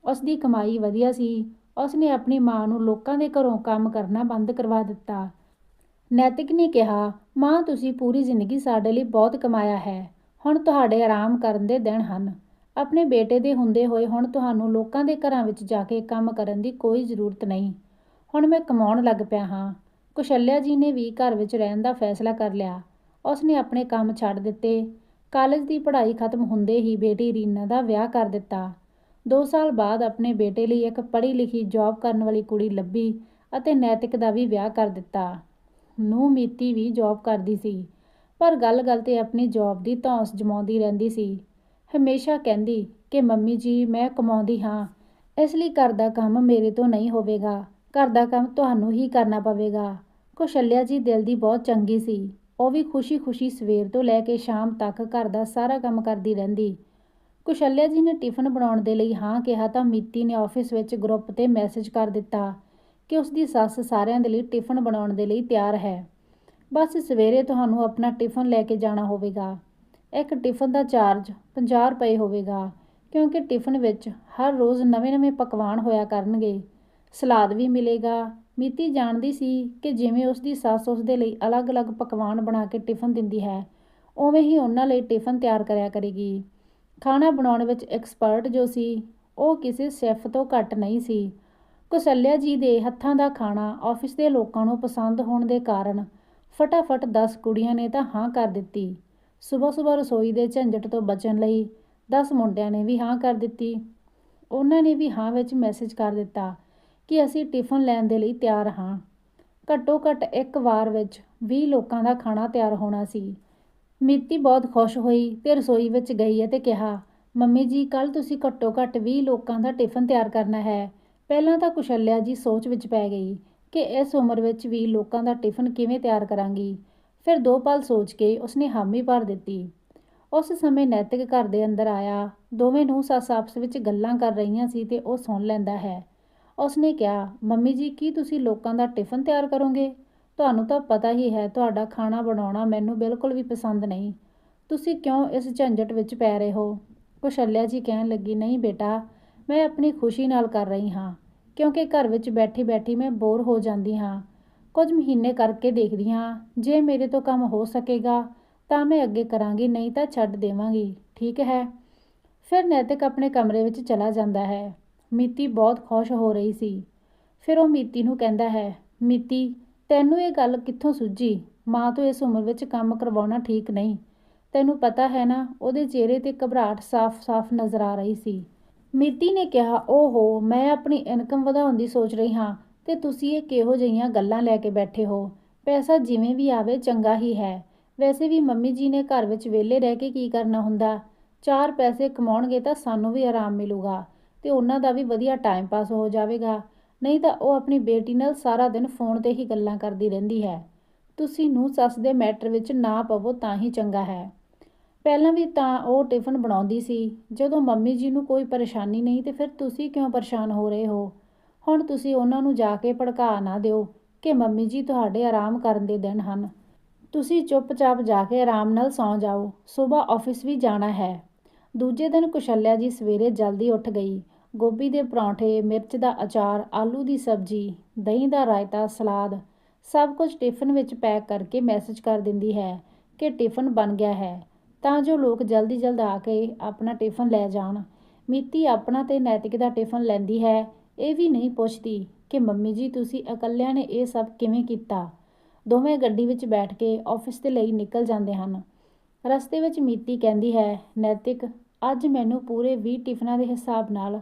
ਉਸ ਦੀ ਕਮਾਈ ਵਧੀਆ ਸੀ। ਉਸ ਨੇ ਆਪਣੀ ਮਾਂ ਨੂੰ ਲੋਕਾਂ ਦੇ ਘਰੋਂ ਕੰਮ ਕਰਨਾ ਬੰਦ ਕਰਵਾ ਦਿੱਤਾ। ਨੈਤਿਕ ਨੇ ਕਿਹਾ, ਮਾਂ, ਤੁਸੀਂ ਪੂਰੀ ਜ਼ਿੰਦਗੀ ਸਾਡੇ ਲਈ ਬਹੁਤ ਕਮਾਇਆ ਹੈ। ਹੁਣ ਤੁਹਾਡੇ ਆਰਾਮ ਕਰਨ ਦੇ ਦਿਨ ਹਨ। ਆਪਣੇ ਬੇਟੇ ਦੇ ਹੁੰਦੇ ਹੋਏ ਹੁਣ ਤੁਹਾਨੂੰ ਲੋਕਾਂ ਦੇ ਘਰਾਂ ਵਿੱਚ ਜਾ ਕੇ ਕੰਮ ਕਰਨ ਦੀ ਕੋਈ ਜ਼ਰੂਰਤ ਨਹੀਂ। ਹੁਣ ਮੈਂ ਕਮਾਉਣ ਲੱਗ ਪਿਆ ਹਾਂ। ਕੁਸ਼ਲਿਆ ਜੀ ਨੇ ਵੀ ਘਰ ਵਿੱਚ ਰਹਿਣ ਦਾ ਫੈਸਲਾ ਕਰ ਲਿਆ। ਉਸ ਨੇ ਆਪਣੇ ਕੰਮ ਛੱਡ ਦਿੱਤੇ। ਕਾਲਜ ਦੀ ਪੜ੍ਹਾਈ ਖਤਮ ਹੁੰਦੇ ਹੀ ਬੇਟੀ ਰੀਨਾ ਦਾ ਵਿਆਹ ਕਰ ਦਿੱਤਾ। 2 ਸਾਲ ਬਾਅਦ ਆਪਣੇ ਬੇਟੇ ਲਈ ਇੱਕ ਪੜ੍ਹੀ ਲਿਖੀ ਜੌਬ ਕਰਨ ਵਾਲੀ ਕੁੜੀ ਲੱਭੀ ਅਤੇ ਨੈਤਿਕ ਦਾ ਵੀ ਵਿਆਹ ਕਰ ਦਿੱਤਾ। ਨੂੰ ਮੀਤੀ ਵੀ ਜੌਬ ਕਰਦੀ ਸੀ, ਪਰ ਗੱਲ-ਗੱਲ ਤੇ ਆਪਣੀ ਜੌਬ ਦੀ ਧੌਂਸ ਜਮਾਉਂਦੀ ਰਹਿੰਦੀ ਸੀ। ਹਮੇਸ਼ਾ ਕਹਿੰਦੀ ਕਿ, ਮੰਮੀ ਜੀ, ਮੈਂ ਕਮਾਉਂਦੀ ਹਾਂ, ਇਸ ਲਈ ਘਰ ਦਾ ਕੰਮ ਮੇਰੇ ਤੋਂ ਨਹੀਂ ਹੋਵੇਗਾ। ਘਰ ਦਾ ਕੰਮ ਤੁਹਾਨੂੰ ਹੀ ਕਰਨਾ ਪਵੇਗਾ। ਕੁਸ਼ਲਿਆ ਜੀ ਦਿਲ ਦੀ ਬਹੁਤ ਚੰਗੀ ਸੀ। ਉਹ ਵੀ ਖੁਸ਼ੀ-ਖੁਸ਼ੀ ਸਵੇਰ ਤੋਂ ਲੈ ਕੇ ਸ਼ਾਮ ਤੱਕ ਘਰ ਦਾ ਸਾਰਾ ਕੰਮ ਕਰਦੀ ਰਹਿੰਦੀ। ਕੁਸ਼ਲਿਆ ਜੀ ਨੇ ਟਿਫਨ ਬਣਾਉਣ ਦੇ ਲਈ ਹਾਂ ਕਿਹਾ ਤਾਂ ਮੀਤੀ ਨੇ ਆਫਿਸ ਵਿੱਚ ਗਰੁੱਪ ਤੇ ਮੈਸੇਜ ਕਰ ਦਿੱਤਾ ਕਿ ਉਸ ਦੀ ਸੱਸ ਸਾਰਿਆਂ ਦੇ ਲਈ ਟਿਫਨ ਬਣਾਉਣ ਦੇ ਲਈ ਤਿਆਰ ਹੈ। ਬਸ ਸਵੇਰੇ ਤੁਹਾਨੂੰ ਆਪਣਾ ਟਿਫਨ ਲੈ ਕੇ ਜਾਣਾ ਹੋਵੇਗਾ। ਇੱਕ ਟਿਫਨ ਦਾ ਚਾਰਜ 50 ਰੁਪਏ ਹੋਵੇਗਾ, ਕਿਉਂਕਿ ਟਿਫਨ ਵਿੱਚ ਹਰ ਰੋਜ਼ ਨਵੇਂ-ਨਵੇਂ ਪਕਵਾਨ ਹੋਇਆ ਕਰਨਗੇ। ਸਲਾਦ ਵੀ ਮਿਲੇਗਾ ਮਿਤੀ ਜਾਣਦੀ ਸੀ ਕਿ ਜਿਵੇਂ ਉਸ ਦੀ ਸੱਸ ਉਸ ਦੇ ਲਈ ਅਲੱਗ-ਅਲੱਗ ਪਕਵਾਨ ਬਣਾ ਕੇ ਟਿਫਨ ਦਿੰਦੀ ਹੈ, ਉਵੇਂ ਹੀ ਉਹਨਾਂ ਲਈ ਟਿਫਨ ਤਿਆਰ ਕਰਿਆ ਕਰੇਗੀ। ਖਾਣਾ ਬਣਾਉਣ ਵਿੱਚ ਐਕਸਪਰਟ ਜੋ ਸੀ, ਉਹ ਕਿਸੇ ਸ਼ੈਫ ਤੋਂ ਘੱਟ ਨਹੀਂ ਸੀ। ਕੁਸਲਿਆ ਜੀ ਦੇ ਹੱਥਾਂ ਦਾ ਖਾਣਾ ਆਫਿਸ ਦੇ ਲੋਕਾਂ ਨੂੰ ਪਸੰਦ ਹੋਣ ਦੇ ਕਾਰਨ ਫਟਾਫਟ 10 ਕੁੜੀਆਂ ਨੇ ਤਾਂ ਹਾਂ ਕਰ ਦਿੱਤੀ। ਸਵੇਰ ਸਵੇਰ ਰਸੋਈ ਦੇ ਝੰਜਟ ਤੋਂ ਬਚਣ ਲਈ 10 ਮੁੰਡਿਆਂ ਨੇ ਵੀ ਹਾਂ ਕਰ ਦਿੱਤੀ। ਉਹਨਾਂ ਨੇ ਵੀ ਹਾਂ ਵਿੱਚ ਮੈਸੇਜ ਕਰ ਦਿੱਤਾ। ਕਿ ਅਸੀਂ ਟਿਫਨ ਲੈਣ ਦੇ ਲਈ ਤਿਆਰ ਹਾਂ। ਘੱਟੋ ਘੱਟ ਇੱਕ ਵਾਰ ਵਿੱਚ 20 ਲੋਕਾਂ ਦਾ ਖਾਣਾ ਤਿਆਰ ਹੋਣਾ ਸੀ। ਮਿੱਤੀ ਬਹੁਤ ਖੁਸ਼ ਹੋਈ ਤੇ ਰਸੋਈ ਵਿੱਚ ਗਈ ਅਤੇ ਕਿਹਾ, ਮੰਮੀ ਜੀ ਕੱਲ ਤੁਸੀਂ ਘੱਟੋ ਘੱਟ 20 ਲੋਕਾਂ ਦਾ ਟਿਫਨ ਤਿਆਰ ਕਰਨਾ ਹੈ। ਪਹਿਲਾਂ ਤਾਂ ਕੁਸ਼ਲਿਆ ਜੀ ਸੋਚ ਵਿੱਚ ਪੈ ਗਈ ਕਿ ਇਸ ਉਮਰ ਵਿੱਚ ਵੀ ਲੋਕਾਂ ਦਾ ਟਿਫਨ ਕਿਵੇਂ ਤਿਆਰ ਕਰਾਂਗੀ। ਫਿਰ ਦੋ ਪਲ ਸੋਚ ਕੇ ਉਸਨੇ ਹਾਮੀ ਭਰ ਦਿੱਤੀ। ਉਸ ਸਮੇਂ ਨੈਤਿਕ ਘਰ ਦੇ ਅੰਦਰ ਆਇਆ। ਦੋਵੇਂ ਨੂੰ ਸੱਸ ਆਪਸ ਵਿੱਚ ਗੱਲਾਂ ਕਰ ਰਹੀਆਂ ਸੀ ਤੇ ਉਹ ਸੁਣ ਲੈਂਦਾ ਹੈ। ਉਸਨੇ ਕਿਹਾ, ਮੰਮੀ ਜੀ, ਕੀ ਤੁਸੀਂ ਲੋਕਾਂ ਦਾ ਟਿਫਨ ਤਿਆਰ ਕਰੋਗੇ? ਤੁਹਾਨੂੰ ਤਾਂ ਪਤਾ ਹੀ ਹੈ, ਤੁਹਾਡਾ ਖਾਣਾ ਬਣਾਉਣਾ ਮੈਨੂੰ ਬਿਲਕੁਲ ਵੀ ਪਸੰਦ ਨਹੀਂ। ਤੁਸੀਂ ਕਿਉਂ ਇਸ ਝੰਜਟ ਵਿੱਚ ਪੈ ਰਹੇ ਹੋ? ਕੁਸ਼ਲਿਆ ਜੀ ਕਹਿਣ ਲੱਗੀ, ਨਹੀਂ ਬੇਟਾ, ਮੈਂ ਆਪਣੀ ਖੁਸ਼ੀ ਨਾਲ ਕਰ ਰਹੀ ਹਾਂ, ਕਿਉਂਕਿ ਘਰ ਵਿੱਚ ਬੈਠੀ-ਬੈਠੀ ਮੈਂ ਬੋਰ ਹੋ ਜਾਂਦੀ ਹਾਂ। ਕੁਝ ਮਹੀਨੇ ਕਰਕੇ ਦੇਖਦੀ ਹਾਂ, ਜੇ ਮੇਰੇ ਤੋਂ ਕੰਮ ਹੋ ਸਕੇਗਾ, ਤਾਂ ਮੈਂ ਅੱਗੇ ਕਰਾਂਗੀ, ਨਹੀਂ ਤਾਂ ਛੱਡ ਦੇਵਾਂਗੀ, ਠੀਕ ਹੈ? ਫਿਰ ਨੈਤਿਕ ਆਪਣੇ ਕਮਰੇ ਵਿੱਚ ਚਲਾ ਜਾਂਦਾ ਹੈ। ਮਿਤੀ ਬਹੁਤ ਖੁਸ਼ ਹੋ ਰਹੀ ਸੀ। ਫਿਰ ਉਹ ਮੀਤੀ ਨੂੰ ਕਹਿੰਦਾ ਹੈ, ਮਿਤੀ, ਤੈਨੂੰ ਇਹ ਗੱਲ ਕਿੱਥੋਂ ਸੁੱਝੀ? ਮਾਂ ਤੋਂ ਇਸ ਉਮਰ ਵਿੱਚ ਕੰਮ ਕਰਵਾਉਣਾ ਠੀਕ ਨਹੀਂ। ਤੈਨੂੰ ਪਤਾ ਹੈ ਨਾ, ਉਹਦੇ ਚਿਹਰੇ ਤੇ ਘਬਰਾਹਟ ਸਾਫ਼-ਸਾਫ਼ ਨਜ਼ਰ ਆ ਰਹੀ ਸੀ। ਮਿਤੀ ਨੇ ਕਿਹਾ, ਓਹੋ, ਮੈਂ ਆਪਣੀ ਇਨਕਮ ਵਧਾਉਣ ਦੀ ਸੋਚ ਰਹੀ ਹਾਂ ਤੇ ਤੁਸੀਂ ਇਹ ਕਿਹੋ ਜਿਹੀਆਂ ਗੱਲਾਂ ਲੈ ਕੇ ਬੈਠੇ ਹੋ? ਪੈਸਾ ਜਿਵੇਂ ਵੀ ਆਵੇ, ਚੰਗਾ ਹੀ ਹੈ। ਵੈਸੇ ਵੀ ਮੰਮੀ ਜੀ ਨੇ ਘਰ ਵਿੱਚ ਵਿਹਲੇ ਰਹਿ ਕੇ ਕੀ ਕਰਨਾ ਹੁੰਦਾ? ਚਾਰ ਪੈਸੇ ਕਮਾਉਣਗੇ ਤਾਂ ਸਾਨੂੰ ਵੀ ਆਰਾਮ ਮਿਲੂਗਾ। ਤੇ ਉਹਨਾਂ ਦਾ ਵੀ ਵਧੀਆ ਟਾਈਮ ਪਾਸ ਹੋ ਜਾਵੇਗਾ। ਨਹੀਂ ਤਾਂ ਉਹ ਆਪਣੀ ਬੇਟੀ ਨਾਲ ਸਾਰਾ ਦਿਨ ਫੋਨ ਤੇ ਹੀ ਗੱਲਾਂ ਕਰਦੀ ਰਹਿੰਦੀ ਹੈ। ਤੁਸੀਂ ਨੂੰ ਸੱਸ ਦੇ ਮੈਟਰ ਵਿੱਚ ਨਾ ਪਵੋ ਤਾਂ ਹੀ ਚੰਗਾ ਹੈ। ਪਹਿਲਾਂ ਵੀ ਤਾਂ ਉਹ ਟਿਫਨ ਬਣਾਉਂਦੀ ਸੀ। ਜਦੋਂ ਮੰਮੀ ਜੀ ਨੂੰ ਕੋਈ ਪਰੇਸ਼ਾਨੀ ਨਹੀਂ ਤੇ ਫਿਰ ਤੁਸੀਂ ਕਿਉਂ ਪਰੇਸ਼ਾਨ ਹੋ ਰਹੇ ਹੋ? ਹੁਣ ਤੁਸੀਂ ਉਹਨਾਂ ਨੂੰ ਜਾ ਕੇ ਭੜਕਾ ਨਾ ਦਿਓ ਕਿ ਮੰਮੀ ਜੀ ਤੁਹਾਡੇ ਆਰਾਮ ਕਰਨ ਦੇ ਦਿਨ ਹਨ। ਤੁਸੀਂ ਚੁੱਪਚਾਪ ਜਾ ਕੇ ਆਰਾਮ ਨਾਲ ਸੌਂ ਜਾਓ। ਸਵੇਰ ਆਫਿਸ ਵੀ ਜਾਣਾ ਹੈ। ਦੂਜੇ ਦਿਨ ਕੁਸ਼ਲਿਆ ਜੀ ਸਵੇਰੇ ਜਲਦੀ ਉੱਠ ਗਈ। ਗੋਭੀ ਦੇ ਪਰੌਂਠੇ, ਮਿਰਚ ਦਾ ਅਚਾਰ, ਆਲੂ ਦੀ ਸਬਜ਼ੀ, ਦਹੀਂ ਦਾ ਰਾਇਤਾ, ਸਲਾਦ, ਸਭ ਕੁਝ ਟਿਫਨ ਵਿੱਚ ਪੈਕ ਕਰਕੇ ਮੈਸੇਜ ਕਰ ਦਿੰਦੀ ਹੈ ਕਿ ਟਿਫਨ ਬਣ ਗਿਆ ਹੈ। ਤਾਂ ਜੋ ਲੋਕ ਜਲਦੀ ਜਲਦ ਆ ਕੇ ਆਪਣਾ ਟਿਫਨ ਲੈ ਜਾਣ। ਮਿੱਤੀ ਆਪਣਾ ਤੇ ਨੈਤਿਕ ਦਾ ਟਿਫਨ ਲੈਂਦੀ ਹੈ। ਇਹ ਵੀ ਨਹੀਂ ਪੁੱਛਦੀ ਕਿ ਮੰਮੀ ਜੀ, ਤੁਸੀਂ ਇਕੱਲਿਆਂ ਨੇ ਇਹ ਸਭ ਕਿਵੇਂ ਕੀਤਾ? ਦੋਵੇਂ ਗੱਡੀ ਵਿੱਚ ਬੈਠ ਕੇ ਆਫਿਸ ਦੇ ਲਈ ਨਿਕਲ ਜਾਂਦੇ ਹਨ। ਰਸਤੇ ਵਿੱਚ ਮੀਤੀ ਕਹਿੰਦੀ ਹੈ, ਨੈਤਿਕ, ਅੱਜ ਮੈਨੂੰ ਪੂਰੇ 20 ਟਿਫਨਾਂ ਦੇ ਹਿਸਾਬ ਨਾਲ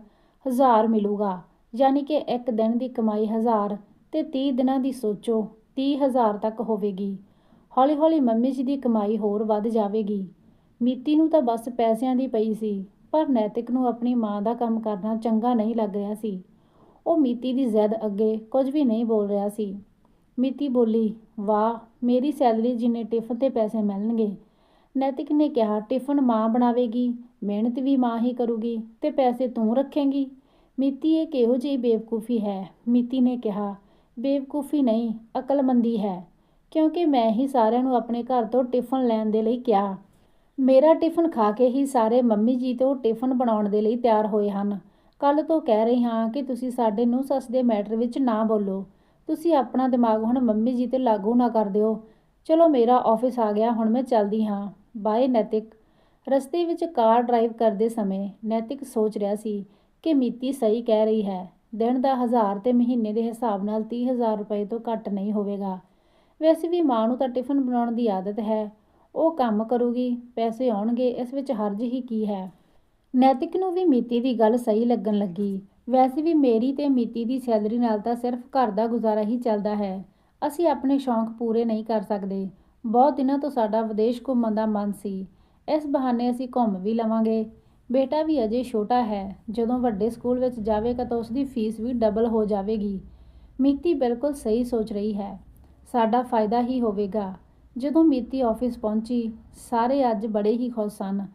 ਹਜ਼ਾਰ ਮਿਲੂਗਾ। ਯਾਨੀ ਕਿ ਇੱਕ ਦਿਨ ਦੀ ਕਮਾਈ ਹਜ਼ਾਰ ਤੇ 30 ਦਿਨਾਂ ਦੀ ਸੋਚੋ 30000 ਤੱਕ ਹੋਵੇਗੀ। ਹੌਲੀ ਹੌਲੀ ਮੰਮੀ ਜੀ ਦੀ ਕਮਾਈ ਹੋਰ ਵੱਧ ਜਾਵੇਗੀ। ਮੀਤੀ ਨੂੰ ਤਾਂ ਬਸ ਪੈਸਿਆਂ ਦੀ ਪਈ ਸੀ, ਪਰ ਨੈਤਿਕ ਨੂੰ ਆਪਣੀ ਮਾਂ ਦਾ ਕੰਮ ਕਰਨਾ ਚੰਗਾ ਨਹੀਂ ਲੱਗ ਰਿਹਾ ਸੀ। ਉਹ ਮੀਤੀ ਦੀ ਜ਼ਿੱਦ ਅੱਗੇ ਕੁਝ ਵੀ ਨਹੀਂ ਬੋਲ ਰਿਹਾ ਸੀ। ਮੀਤੀ ਬੋਲੀ, ਵਾਹ, ਮੇਰੀ ਸੈਲਰੀ ਜਿੰਨੇ ਟਿਫਨ ਤੇ ਪੈਸੇ ਮਿਲਣਗੇ ਨੈਤਿਕ ਨੇ ਕਿਹਾ, ਟਿਫਨ ਮਾਂ ਬਣਾਵੇਗੀ, ਮਿਹਨਤ ਵੀ ਮਾਂ ਹੀ ਕਰੂਗੀ ਤੇ ਪੈਸੇ ਤੂੰ ਰੱਖੇਂਗੀ। ਮੀਤੀ ਇਹ ਕਿਹੋ ਜਿਹੀ ਬੇਵਕੂਫੀ ਹੈ? ਮੀਤੀ ਨੇ ਕਿਹਾ, ਬੇਵਕੂਫੀ ਨਹੀਂ, ਅਕਲਮੰਦੀ ਹੈ, ਕਿਉਂਕਿ ਮੈਂ ਹੀ ਸਾਰਿਆਂ ਨੂੰ ਆਪਣੇ ਘਰ ਤੋਂ ਟਿਫਨ ਲੈਣ ਦੇ ਲਈ ਕਿਹਾ। ਮੇਰਾ ਟਿਫਨ ਖਾ ਕੇ ਹੀ ਸਾਰੇ ਮੰਮੀ ਜੀ ਤੋਂ ਟਿਫਨ ਬਣਾਉਣ ਦੇ ਲਈ ਤਿਆਰ ਹੋਏ ਹਨ। ਕੱਲ ਤੋਂ ਕਹਿ ਰਹੀ ਹਾਂ ਕਿ ਤੁਸੀਂ ਸਾਡੇ ਨੂੰ ਸੱਸ ਦੇ ਮੈਟਰ ਵਿੱਚ ਨਾ ਬੋਲੋ। ਤੁਸੀਂ ਆਪਣਾ ਦਿਮਾਗ ਹੁਣ ਮੰਮੀ ਜੀ ਤੇ ਲਾਗੂ ਨਾ ਕਰ ਦਿਓ। ਚਲੋ ਮੇਰਾ ਆਫਿਸ ਆ ਗਿਆ, ਹੁਣ ਮੈਂ ਚੱਲਦੀ ਹਾਂ। ਬਾਏ ਨੈਤਿਕ। ਰਸਤੇ ਵਿੱਚ ਕਾਰ ਡਰਾਈਵ ਕਰਦੇ ਸਮੇਂ ਨੈਤਿਕ ਸੋਚ ਰਿਹਾ ਸੀ ਕਿ ਮਿਤੀ ਸਹੀ ਕਹਿ ਰਹੀ ਹੈ। ਦਿਨ ਦਾ ਹਜ਼ਾਰ ਤੇ ਮਹੀਨੇ ਦੇ ਹਿਸਾਬ ਨਾਲ 30000 ਰੁਪਏ ਤੋਂ ਘੱਟ ਨਹੀਂ ਹੋਵੇਗਾ। ਵੈਸੇ ਵੀ ਮਾਂ ਨੂੰ ਤਾਂ ਟਿਫਨ ਬਣਾਉਣ ਦੀ ਆਦਤ ਹੈ। ਉਹ ਕੰਮ ਕਰੂਗੀ, ਪੈਸੇ ਆਉਣਗੇ, ਇਸ ਵਿੱਚ ਹਰਜ ਹੀ ਕੀ ਹੈ? ਨੈਤਿਕ ਨੂੰ ਵੀ ਮਿਤੀ ਦੀ ਗੱਲ ਸਹੀ ਲੱਗਣ ਲੱਗੀ। ਵੈਸੇ ਵੀ ਮੇਰੀ ਤੇ ਮਿਤੀ ਦੀ ਸੈਲਰੀ ਨਾਲ ਤਾਂ ਸਿਰਫ ਘਰ ਦਾ ਗੁਜ਼ਾਰਾ ਹੀ ਚੱਲਦਾ ਹੈ। ਅਸੀਂ ਆਪਣੇ ਸ਼ੌਂਕ ਪੂਰੇ ਨਹੀਂ ਕਰ ਸਕਦੇ। ਬਹੁਤ ਦਿਨਾਂ ਤੋਂ ਸਾਡਾ ਵਿਦੇਸ਼ ਘੁੰਮਣ ਦਾ ਮਨ ਸੀ। ਇਸ ਬਹਾਨੇ ਅਸੀਂ ਘੁੰਮ ਵੀ ਲਵਾਂਗੇ। ਬੇਟਾ ਵੀ ਅਜੇ ਛੋਟਾ ਹੈ। ਜਦੋਂ ਵੱਡੇ ਸਕੂਲ ਵਿੱਚ ਜਾਵੇਗਾ ਤਾਂ ਉਸ ਦੀ ਫੀਸ ਵੀ ਡਬਲ ਹੋ ਜਾਵੇਗੀ। ਮੀਤੀ ਬਿਲਕੁਲ ਸਹੀ ਸੋਚ ਰਹੀ ਹੈ। ਸਾਡਾ ਫਾਇਦਾ ਹੀ ਹੋਵੇਗਾ। ਜਦੋਂ ਮੀਤੀ ਆਫਿਸ ਪਹੁੰਚੀ, ਸਾਰੇ ਅੱਜ ਬੜੇ ਹੀ ਖੁਸ਼ ਸਨ।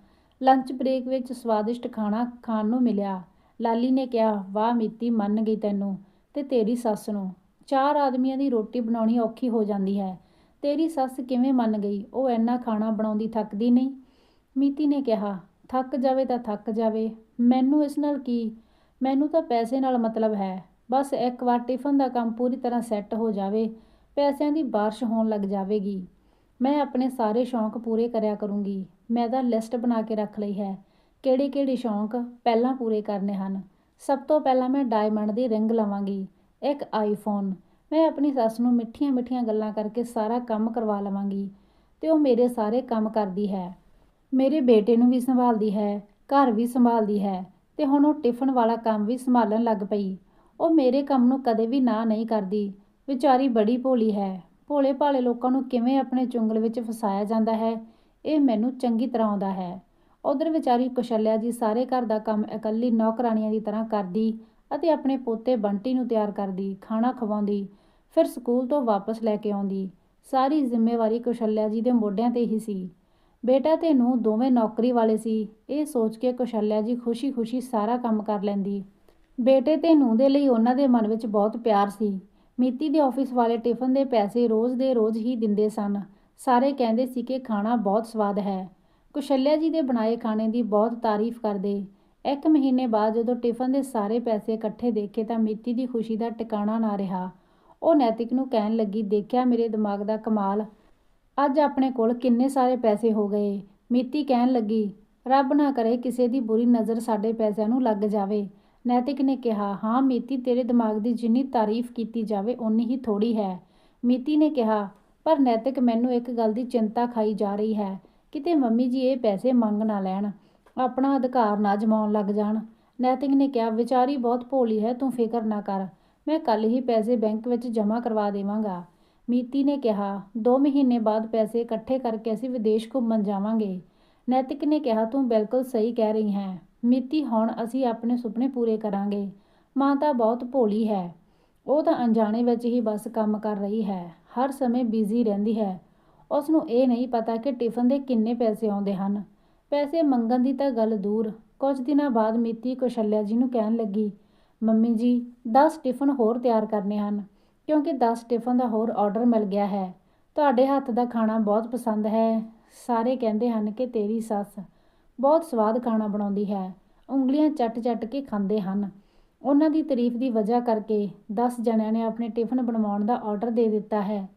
ਲੰਚ ਬ੍ਰੇਕ ਵਿੱਚ ਸਵਾਦਿਸ਼ਟ ਖਾਣਾ ਖਾਣ ਨੂੰ ਮਿਲਿਆ। ਲਾਲੀ ਨੇ ਕਿਹਾ, ਵਾਹ ਮੀਤੀ, ਮੰਨ ਗਈ ਤੈਨੂੰ। ਤੇ ਤੇਰੀ ਸੱਸ ਨੂੰ। ਚਾਰ ਆਦਮੀਆਂ ਦੀ ਰੋਟੀ ਬਣਾਉਣੀ ਔਖੀ ਹੋ ਜਾਂਦੀ ਹੈ। ਤੇਰੀ ਸੱਸ ਕਿਵੇਂ ਮੰਨ ਗਈ? ਉਹ ਇੰਨਾ ਖਾਣਾ ਬਣਾਉਂਦੀ ਥੱਕਦੀ ਨਹੀਂ। ਮੀਤੀ ਨੇ ਕਿਹਾ, ਥੱਕ ਜਾਵੇ ਤਾਂ ਥੱਕ ਜਾਵੇ। ਮੈਨੂੰ ਇਸ ਨਾਲ ਕੀ? ਮੈਨੂੰ ਤਾਂ ਪੈਸੇ ਨਾਲ ਮਤਲਬ ਹੈ। ਬਸ ਇੱਕ ਵਾਰ ਟਿਫਨ ਦਾ ਕੰਮ ਪੂਰੀ ਤਰ੍ਹਾਂ ਸੈੱਟ ਹੋ ਜਾਵੇ, ਪੈਸਿਆਂ ਦੀ ਬਾਰਿਸ਼ ਹੋਣ ਲੱਗ ਜਾਵੇਗੀ। ਮੈਂ ਆਪਣੇ ਸਾਰੇ ਸ਼ੌਂਕ ਪੂਰੇ ਕਰਿਆ ਕਰੂੰਗੀ। ਮੈਂ ਤਾਂ ਲਿਸਟ ਬਣਾ ਕੇ ਰੱਖ ਲਈ ਹੈ। ਕਿਹੜੇ ਕਿਹੜੇ ਸ਼ੌਂਕ ਪਹਿਲਾਂ ਪੂਰੇ ਕਰਨੇ ਹਨ? ਸਭ ਤੋਂ ਪਹਿਲਾਂ ਮੈਂ ਡਾਇਮੰਡ ਦੀ ਰਿੰਗ ਲਵਾਂਗੀ। ਇੱਕ ਆਈਫੋਨ। ਮੈਂ ਆਪਣੀ ਸੱਸ ਨੂੰ ਮਿੱਠੀਆਂ ਮਿੱਠੀਆਂ ਗੱਲਾਂ ਕਰਕੇ ਸਾਰਾ ਕੰਮ ਕਰਵਾ ਲਵਾਂਗੀ ਤੇ ਉਹ ਮੇਰੇ ਸਾਰੇ ਕੰਮ ਕਰਦੀ ਹੈ। ਮੇਰੇ ਬੇਟੇ ਨੂੰ ਵੀ ਸੰਭਾਲਦੀ ਹੈ, ਘਰ ਵੀ ਸੰਭਾਲਦੀ ਹੈ ਤੇ ਹੁਣ ਉਹ ਟਿਫਨ ਵਾਲਾ ਕੰਮ ਵੀ ਸੰਭਾਲਣ ਲੱਗ ਪਈ। ਉਹ ਮੇਰੇ ਕੰਮ ਨੂੰ ਕਦੇ ਵੀ ਨਾ ਨਹੀਂ ਕਰਦੀ। ਵਿਚਾਰੀ ਬੜੀ ਭੋਲੀ ਹੈ। ਭੋਲੇ ਭਾਲੇ ਲੋਕਾਂ ਨੂੰ ਕਿਵੇਂ ਆਪਣੇ ਚੁੰਗਲ ਵਿੱਚ ਫਸਾਇਆ ਜਾਂਦਾ ਹੈ, ਇਹ ਮੈਨੂੰ ਚੰਗੀ ਤਰ੍ਹਾਂ ਆਉਂਦਾ ਹੈ। ਉਧਰ ਵਿਚਾਰੀ ਕੁਸ਼ਲਿਆ ਜੀ ਸਾਰੇ ਘਰ ਦਾ ਕੰਮ ਇਕੱਲੀ ਨੌਕਰਾਨੀਆਂ ਦੀ ਤਰ੍ਹਾਂ ਕਰਦੀ ਅਤੇ ਆਪਣੇ ਪੋਤੇ ਬੰਟੀ ਨੂੰ ਤਿਆਰ ਕਰਦੀ, ਖਾਣਾ ਖਵਾਉਂਦੀ ਫਿਰ ਸਕੂਲ ਤੋਂ ਵਾਪਸ ਲੈ ਕੇ ਆਉਂਦੀ। ਸਾਰੀ ਜ਼ਿੰਮੇਵਾਰੀ ਕੌਸ਼ਲਿਆ ਜੀ ਦੇ ਮੋਢਿਆਂ ਤੇ ਹੀ ਸੀ। ਬੇਟਾ ਤੇ ਨੂੰ ਦੋਵੇਂ ਨੌਕਰੀ ਵਾਲੇ ਸੀ। ਇਹ ਸੋਚ ਕੇ ਕੌਸ਼ਲਿਆ ਜੀ ਖੁਸ਼ੀ-ਖੁਸ਼ੀ ਸਾਰਾ ਕੰਮ ਕਰ ਲੈਂਦੀ। ਬੇਟੇ ਤੇ ਨੂੰ ਦੇ ਲਈ ਉਹਨਾਂ ਦੇ ਮਨ ਵਿੱਚ ਬਹੁਤ ਪਿਆਰ ਸੀ। ਮੀਤੀ ਦੇ ਆਫਿਸ ਵਾਲੇ ਟਿਫਨ ਦੇ ਪੈਸੇ ਰੋਜ਼ ਦੇ ਰੋਜ਼ ਹੀ ਦਿੰਦੇ ਸਨ। ਸਾਰੇ ਕਹਿੰਦੇ ਸੀ ਕਿ ਖਾਣਾ ਬਹੁਤ ਸਵਾਦ ਹੈ। ਕੁਸ਼ਲਿਆ ਜੀ ਦੇ ਬਣਾਏ ਖਾਣੇ ਦੀ ਬਹੁਤ ਤਾਰੀਫ ਕਰਦੇ। ਇੱਕ ਮਹੀਨੇ ਬਾਅਦ ਜਦੋਂ ਟਿਫਨ ਦੇ ਸਾਰੇ ਪੈਸੇ ਇਕੱਠੇ ਦੇਖੇ ਤਾਂ ਮੀਤੀ ਦੀ ਖੁਸ਼ੀ ਦਾ ਟਿਕਾਣਾ ਨਾ ਰਿਹਾ। ਉਹ ਨੈਤਿਕ ਨੂੰ ਕਹਿਣ ਲੱਗੀ, ਦੇਖਿਆ ਮੇਰੇ ਦਿਮਾਗ ਦਾ ਕਮਾਲ। ਅੱਜ ਆਪਣੇ ਕੋਲ ਕਿੰਨੇ ਸਾਰੇ ਪੈਸੇ ਹੋ ਗਏ। ਮੀਤੀ ਕਹਿਣ ਲੱਗੀ, ਰੱਬ ਨਾ ਕਰੇ ਕਿਸੇ ਦੀ ਬੁਰੀ ਨਜ਼ਰ ਸਾਡੇ ਪੈਸਿਆਂ ਨੂੰ ਲੱਗ ਜਾਵੇ। ਨੈਤਿਕ ਨੇ ਕਿਹਾ, ਹਾਂ, ਮੀਤੀ, ਤੇਰੇ ਦਿਮਾਗ ਦੀ ਜਿੰਨੀ ਤਾਰੀਫ ਕੀਤੀ ਜਾਵੇ, ਓਨੀ ਹੀ ਥੋੜੀ ਹੈ। ਮੀਤੀ ਨੇ ਕਿਹਾ, ਪਰ ਨੈਤਿਕ, ਮੈਨੂੰ ਇੱਕ ਗੱਲ ਦੀ ਚਿੰਤਾ ਖਾਈ ਜਾ ਰਹੀ ਹੈ। ਕਿਤੇ ਮੰਮੀ ਜੀ ਇਹ ਪੈਸੇ ਮੰਗ ਨਾ ਲੈਣ। ਆਪਣਾ ਅਧਿਕਾਰ ਨਾ ਜਮਾਉਣ ਲੱਗ ਜਾਣ। ਨੈਤਿਕ ਨੇ ਕਿਹਾ, ਵਿਚਾਰੀ ਬਹੁਤ ਭੋਲੀ ਹੈ, ਤੂੰ ਫਿਕਰ ਨਾ ਕਰ। ਮੈਂ ਕੱਲ ਹੀ ਪੈਸੇ ਬੈਂਕ ਵਿੱਚ ਜਮ੍ਹਾਂ ਕਰਵਾ ਦੇਵਾਂਗਾ। ਮੀਤੀ ਨੇ ਕਿਹਾ 2 ਮਹੀਨੇ ਬਾਅਦ ਪੈਸੇ ਇਕੱਠੇ ਕਰਕੇ ਅਸੀਂ ਵਿਦੇਸ਼ ਘੁੰਮਣ ਜਾਵਾਂਗੇ। ਨੈਤਿਕ ਨੇ ਕਿਹਾ, ਤੂੰ ਬਿਲਕੁਲ ਸਹੀ ਕਹਿ ਰਹੀ ਹੈ। ਮੀਤੀ, ਹੁਣ ਅਸੀਂ ਆਪਣੇ ਸੁਪਨੇ ਪੂਰੇ ਕਰਾਂਗੇ। ਮਾਂ ਤਾਂ ਬਹੁਤ ਭੋਲੀ ਹੈ। ਉਹ ਤਾਂ ਅਣਜਾਣੇ ਵਿੱਚ ਹੀ ਬਸ ਕੰਮ ਕਰ ਰਹੀ ਹੈ। ਹਰ ਸਮੇਂ ਬਿਜ਼ੀ ਰਹਿੰਦੀ ਹੈ। ਉਸ ਨੂੰ ਇਹ ਨਹੀਂ ਪਤਾ ਕਿ ਟਿਫਨ ਦੇ ਕਿੰਨੇ ਪੈਸੇ ਆਉਂਦੇ ਹਨ। ਪੈਸੇ ਮੰਗਣ ਦੀ ਤਾਂ ਗੱਲ ਦੂਰ। ਕੁਝ ਦਿਨਾਂ ਬਾਅਦ ਮੀਤੀ ਕੌਸ਼ਲਿਆ ਜੀ ਨੂੰ ਕਹਿਣ ਲੱਗੀ ਮੰਮੀ ਜੀ 10 ਟਿਫਨ ਹੋਰ ਤਿਆਰ ਕਰਨੇ ਹਨ, ਕਿਉਂਕਿ 10 ਟਿਫਨ ਦਾ ਹੋਰ ਆਰਡਰ ਮਿਲ ਗਿਆ ਹੈ। ਤੁਹਾਡੇ ਹੱਥ ਦਾ ਖਾਣਾ ਬਹੁਤ ਪਸੰਦ ਹੈ। ਸਾਰੇ ਕਹਿੰਦੇ ਹਨ ਕਿ ਤੇਰੀ ਸੱਸ ਬਹੁਤ ਸਵਾਦ ਖਾਣਾ ਬਣਾਉਂਦੀ ਹੈ। ਉਂਗਲੀਆਂ ਚੱਟ-ਚੱਟ ਕੇ ਖਾਂਦੇ ਹਨ। ਉਹਨਾਂ ਦੀ ਤਾਰੀਫ ਦੀ ਵਜ੍ਹਾ ਕਰਕੇ 10 ਜਣਿਆਂ ਨੇ ਆਪਣੇ ਟਿਫਨ ਬਣਵਾਉਣ ਦਾ ਆਰਡਰ ਦੇ ਦਿੱਤਾ ਹੈ।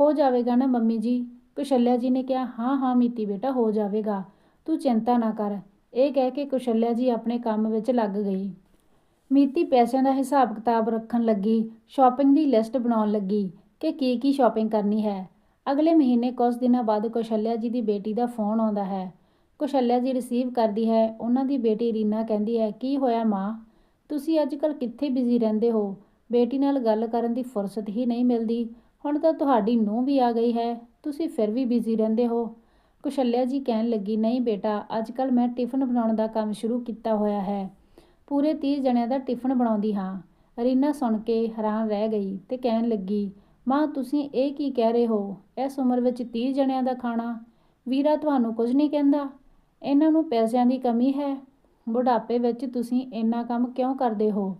ਹੋ ਜਾਵੇਗਾ ਨਾ ਮੰਮੀ ਜੀ? ਕੁਸ਼ਲਿਆ ਜੀ ਨੇ ਕਿਹਾ, ਹਾਂ ਹਾਂ ਮੀਤੀ ਬੇਟਾ, ਹੋ ਜਾਵੇਗਾ। ਤੂੰ ਚਿੰਤਾ ਨਾ ਕਰ। ਇਹ ਕਹਿ ਕੇ ਕੁਸ਼ਲਿਆ ਜੀ ਆਪਣੇ ਕੰਮ ਵਿੱਚ ਲੱਗ ਗਈ। ਮਿਤੀ ਪੈਸਿਆਂ ਦਾ ਹਿਸਾਬ ਕਿਤਾਬ ਰੱਖਣ ਲੱਗੀ ਸ਼ਾਪਿੰਗ ਦੀ ਲਿਸਟ ਬਣਾਉਣ ਲੱਗੀ ਕਿ ਕੀ ਕੀ ਸ਼ਾਪਿੰਗ ਕਰਨੀ ਹੈ। ਅਗਲੇ ਮਹੀਨੇ ਕੁਝ ਦਿਨਾਂ ਬਾਅਦ ਕੌਸ਼ਲਿਆ ਜੀ ਦੀ ਬੇਟੀ ਦਾ ਫੋਨ ਆਉਂਦਾ ਹੈ। ਕੌਸ਼ਲਿਆ ਜੀ ਰਿਸੀਵ ਕਰਦੀ ਹੈ, ਉਹਨਾਂ ਦੀ ਬੇਟੀ ਰੀਨਾ ਕਹਿੰਦੀ ਹੈ, ਕੀ ਹੋਇਆ ਮਾਂ? ਤੁਸੀਂ ਅੱਜਕੱਲ ਕਿੱਥੇ ਬਿਜ਼ੀ ਰਹਿੰਦੇ ਹੋ? ਬੇਟੀ ਨਾਲ ਗੱਲ ਕਰਨ ਦੀ ਫੁਰਸਤ ਹੀ ਨਹੀਂ ਮਿਲਦੀ। ਹੁਣ ਤਾਂ ਤੁਹਾਡੀ ਨੂੰਹ ਵੀ ਆ ਗਈ ਹੈ, ਤੁਸੀਂ ਫਿਰ ਵੀ ਬਿਜ਼ੀ ਰਹਿੰਦੇ ਹੋ? ਕੁਸ਼ਲਿਆ ਜੀ ਕਹਿਣ ਲੱਗੀ, ਨਹੀਂ ਬੇਟਾ ਅੱਜਕੱਲ ਮੈਂ ਟਿਫਨ ਬਣਾਉਣ ਦਾ ਕੰਮ ਸ਼ੁਰੂ ਕੀਤਾ ਹੋਇਆ ਹੈ। ਪੂਰੇ 30 ਜਣਿਆਂ ਦਾ ਟਿਫਨ ਬਣਾਉਂਦੀ ਹਾਂ। ਰੀਨਾ ਸੁਣ ਕੇ ਹੈਰਾਨ ਰਹਿ ਗਈ ਤੇ ਕਹਿਣ ਲੱਗੀ, ਮਾਂ, ਤੁਸੀਂ ਇਹ ਕੀ ਕਹਿ ਰਹੇ ਹੋ? ਇਸ ਉਮਰ ਵਿੱਚ 30 ਜਣਿਆਂ ਦਾ ਖਾਣਾ? ਵੀਰਾ ਤੁਹਾਨੂੰ ਕੁਝ ਨਹੀਂ ਕਹਿੰਦਾ? ਇਹਨਾਂ ਨੂੰ ਪੈਸਿਆਂ ਦੀ ਕਮੀ ਹੈ? ਬੁਢਾਪੇ ਵਿੱਚ ਤੁਸੀਂ ਇੰਨਾ ਕੰਮ ਕਿਉਂ ਕਰਦੇ ਹੋ?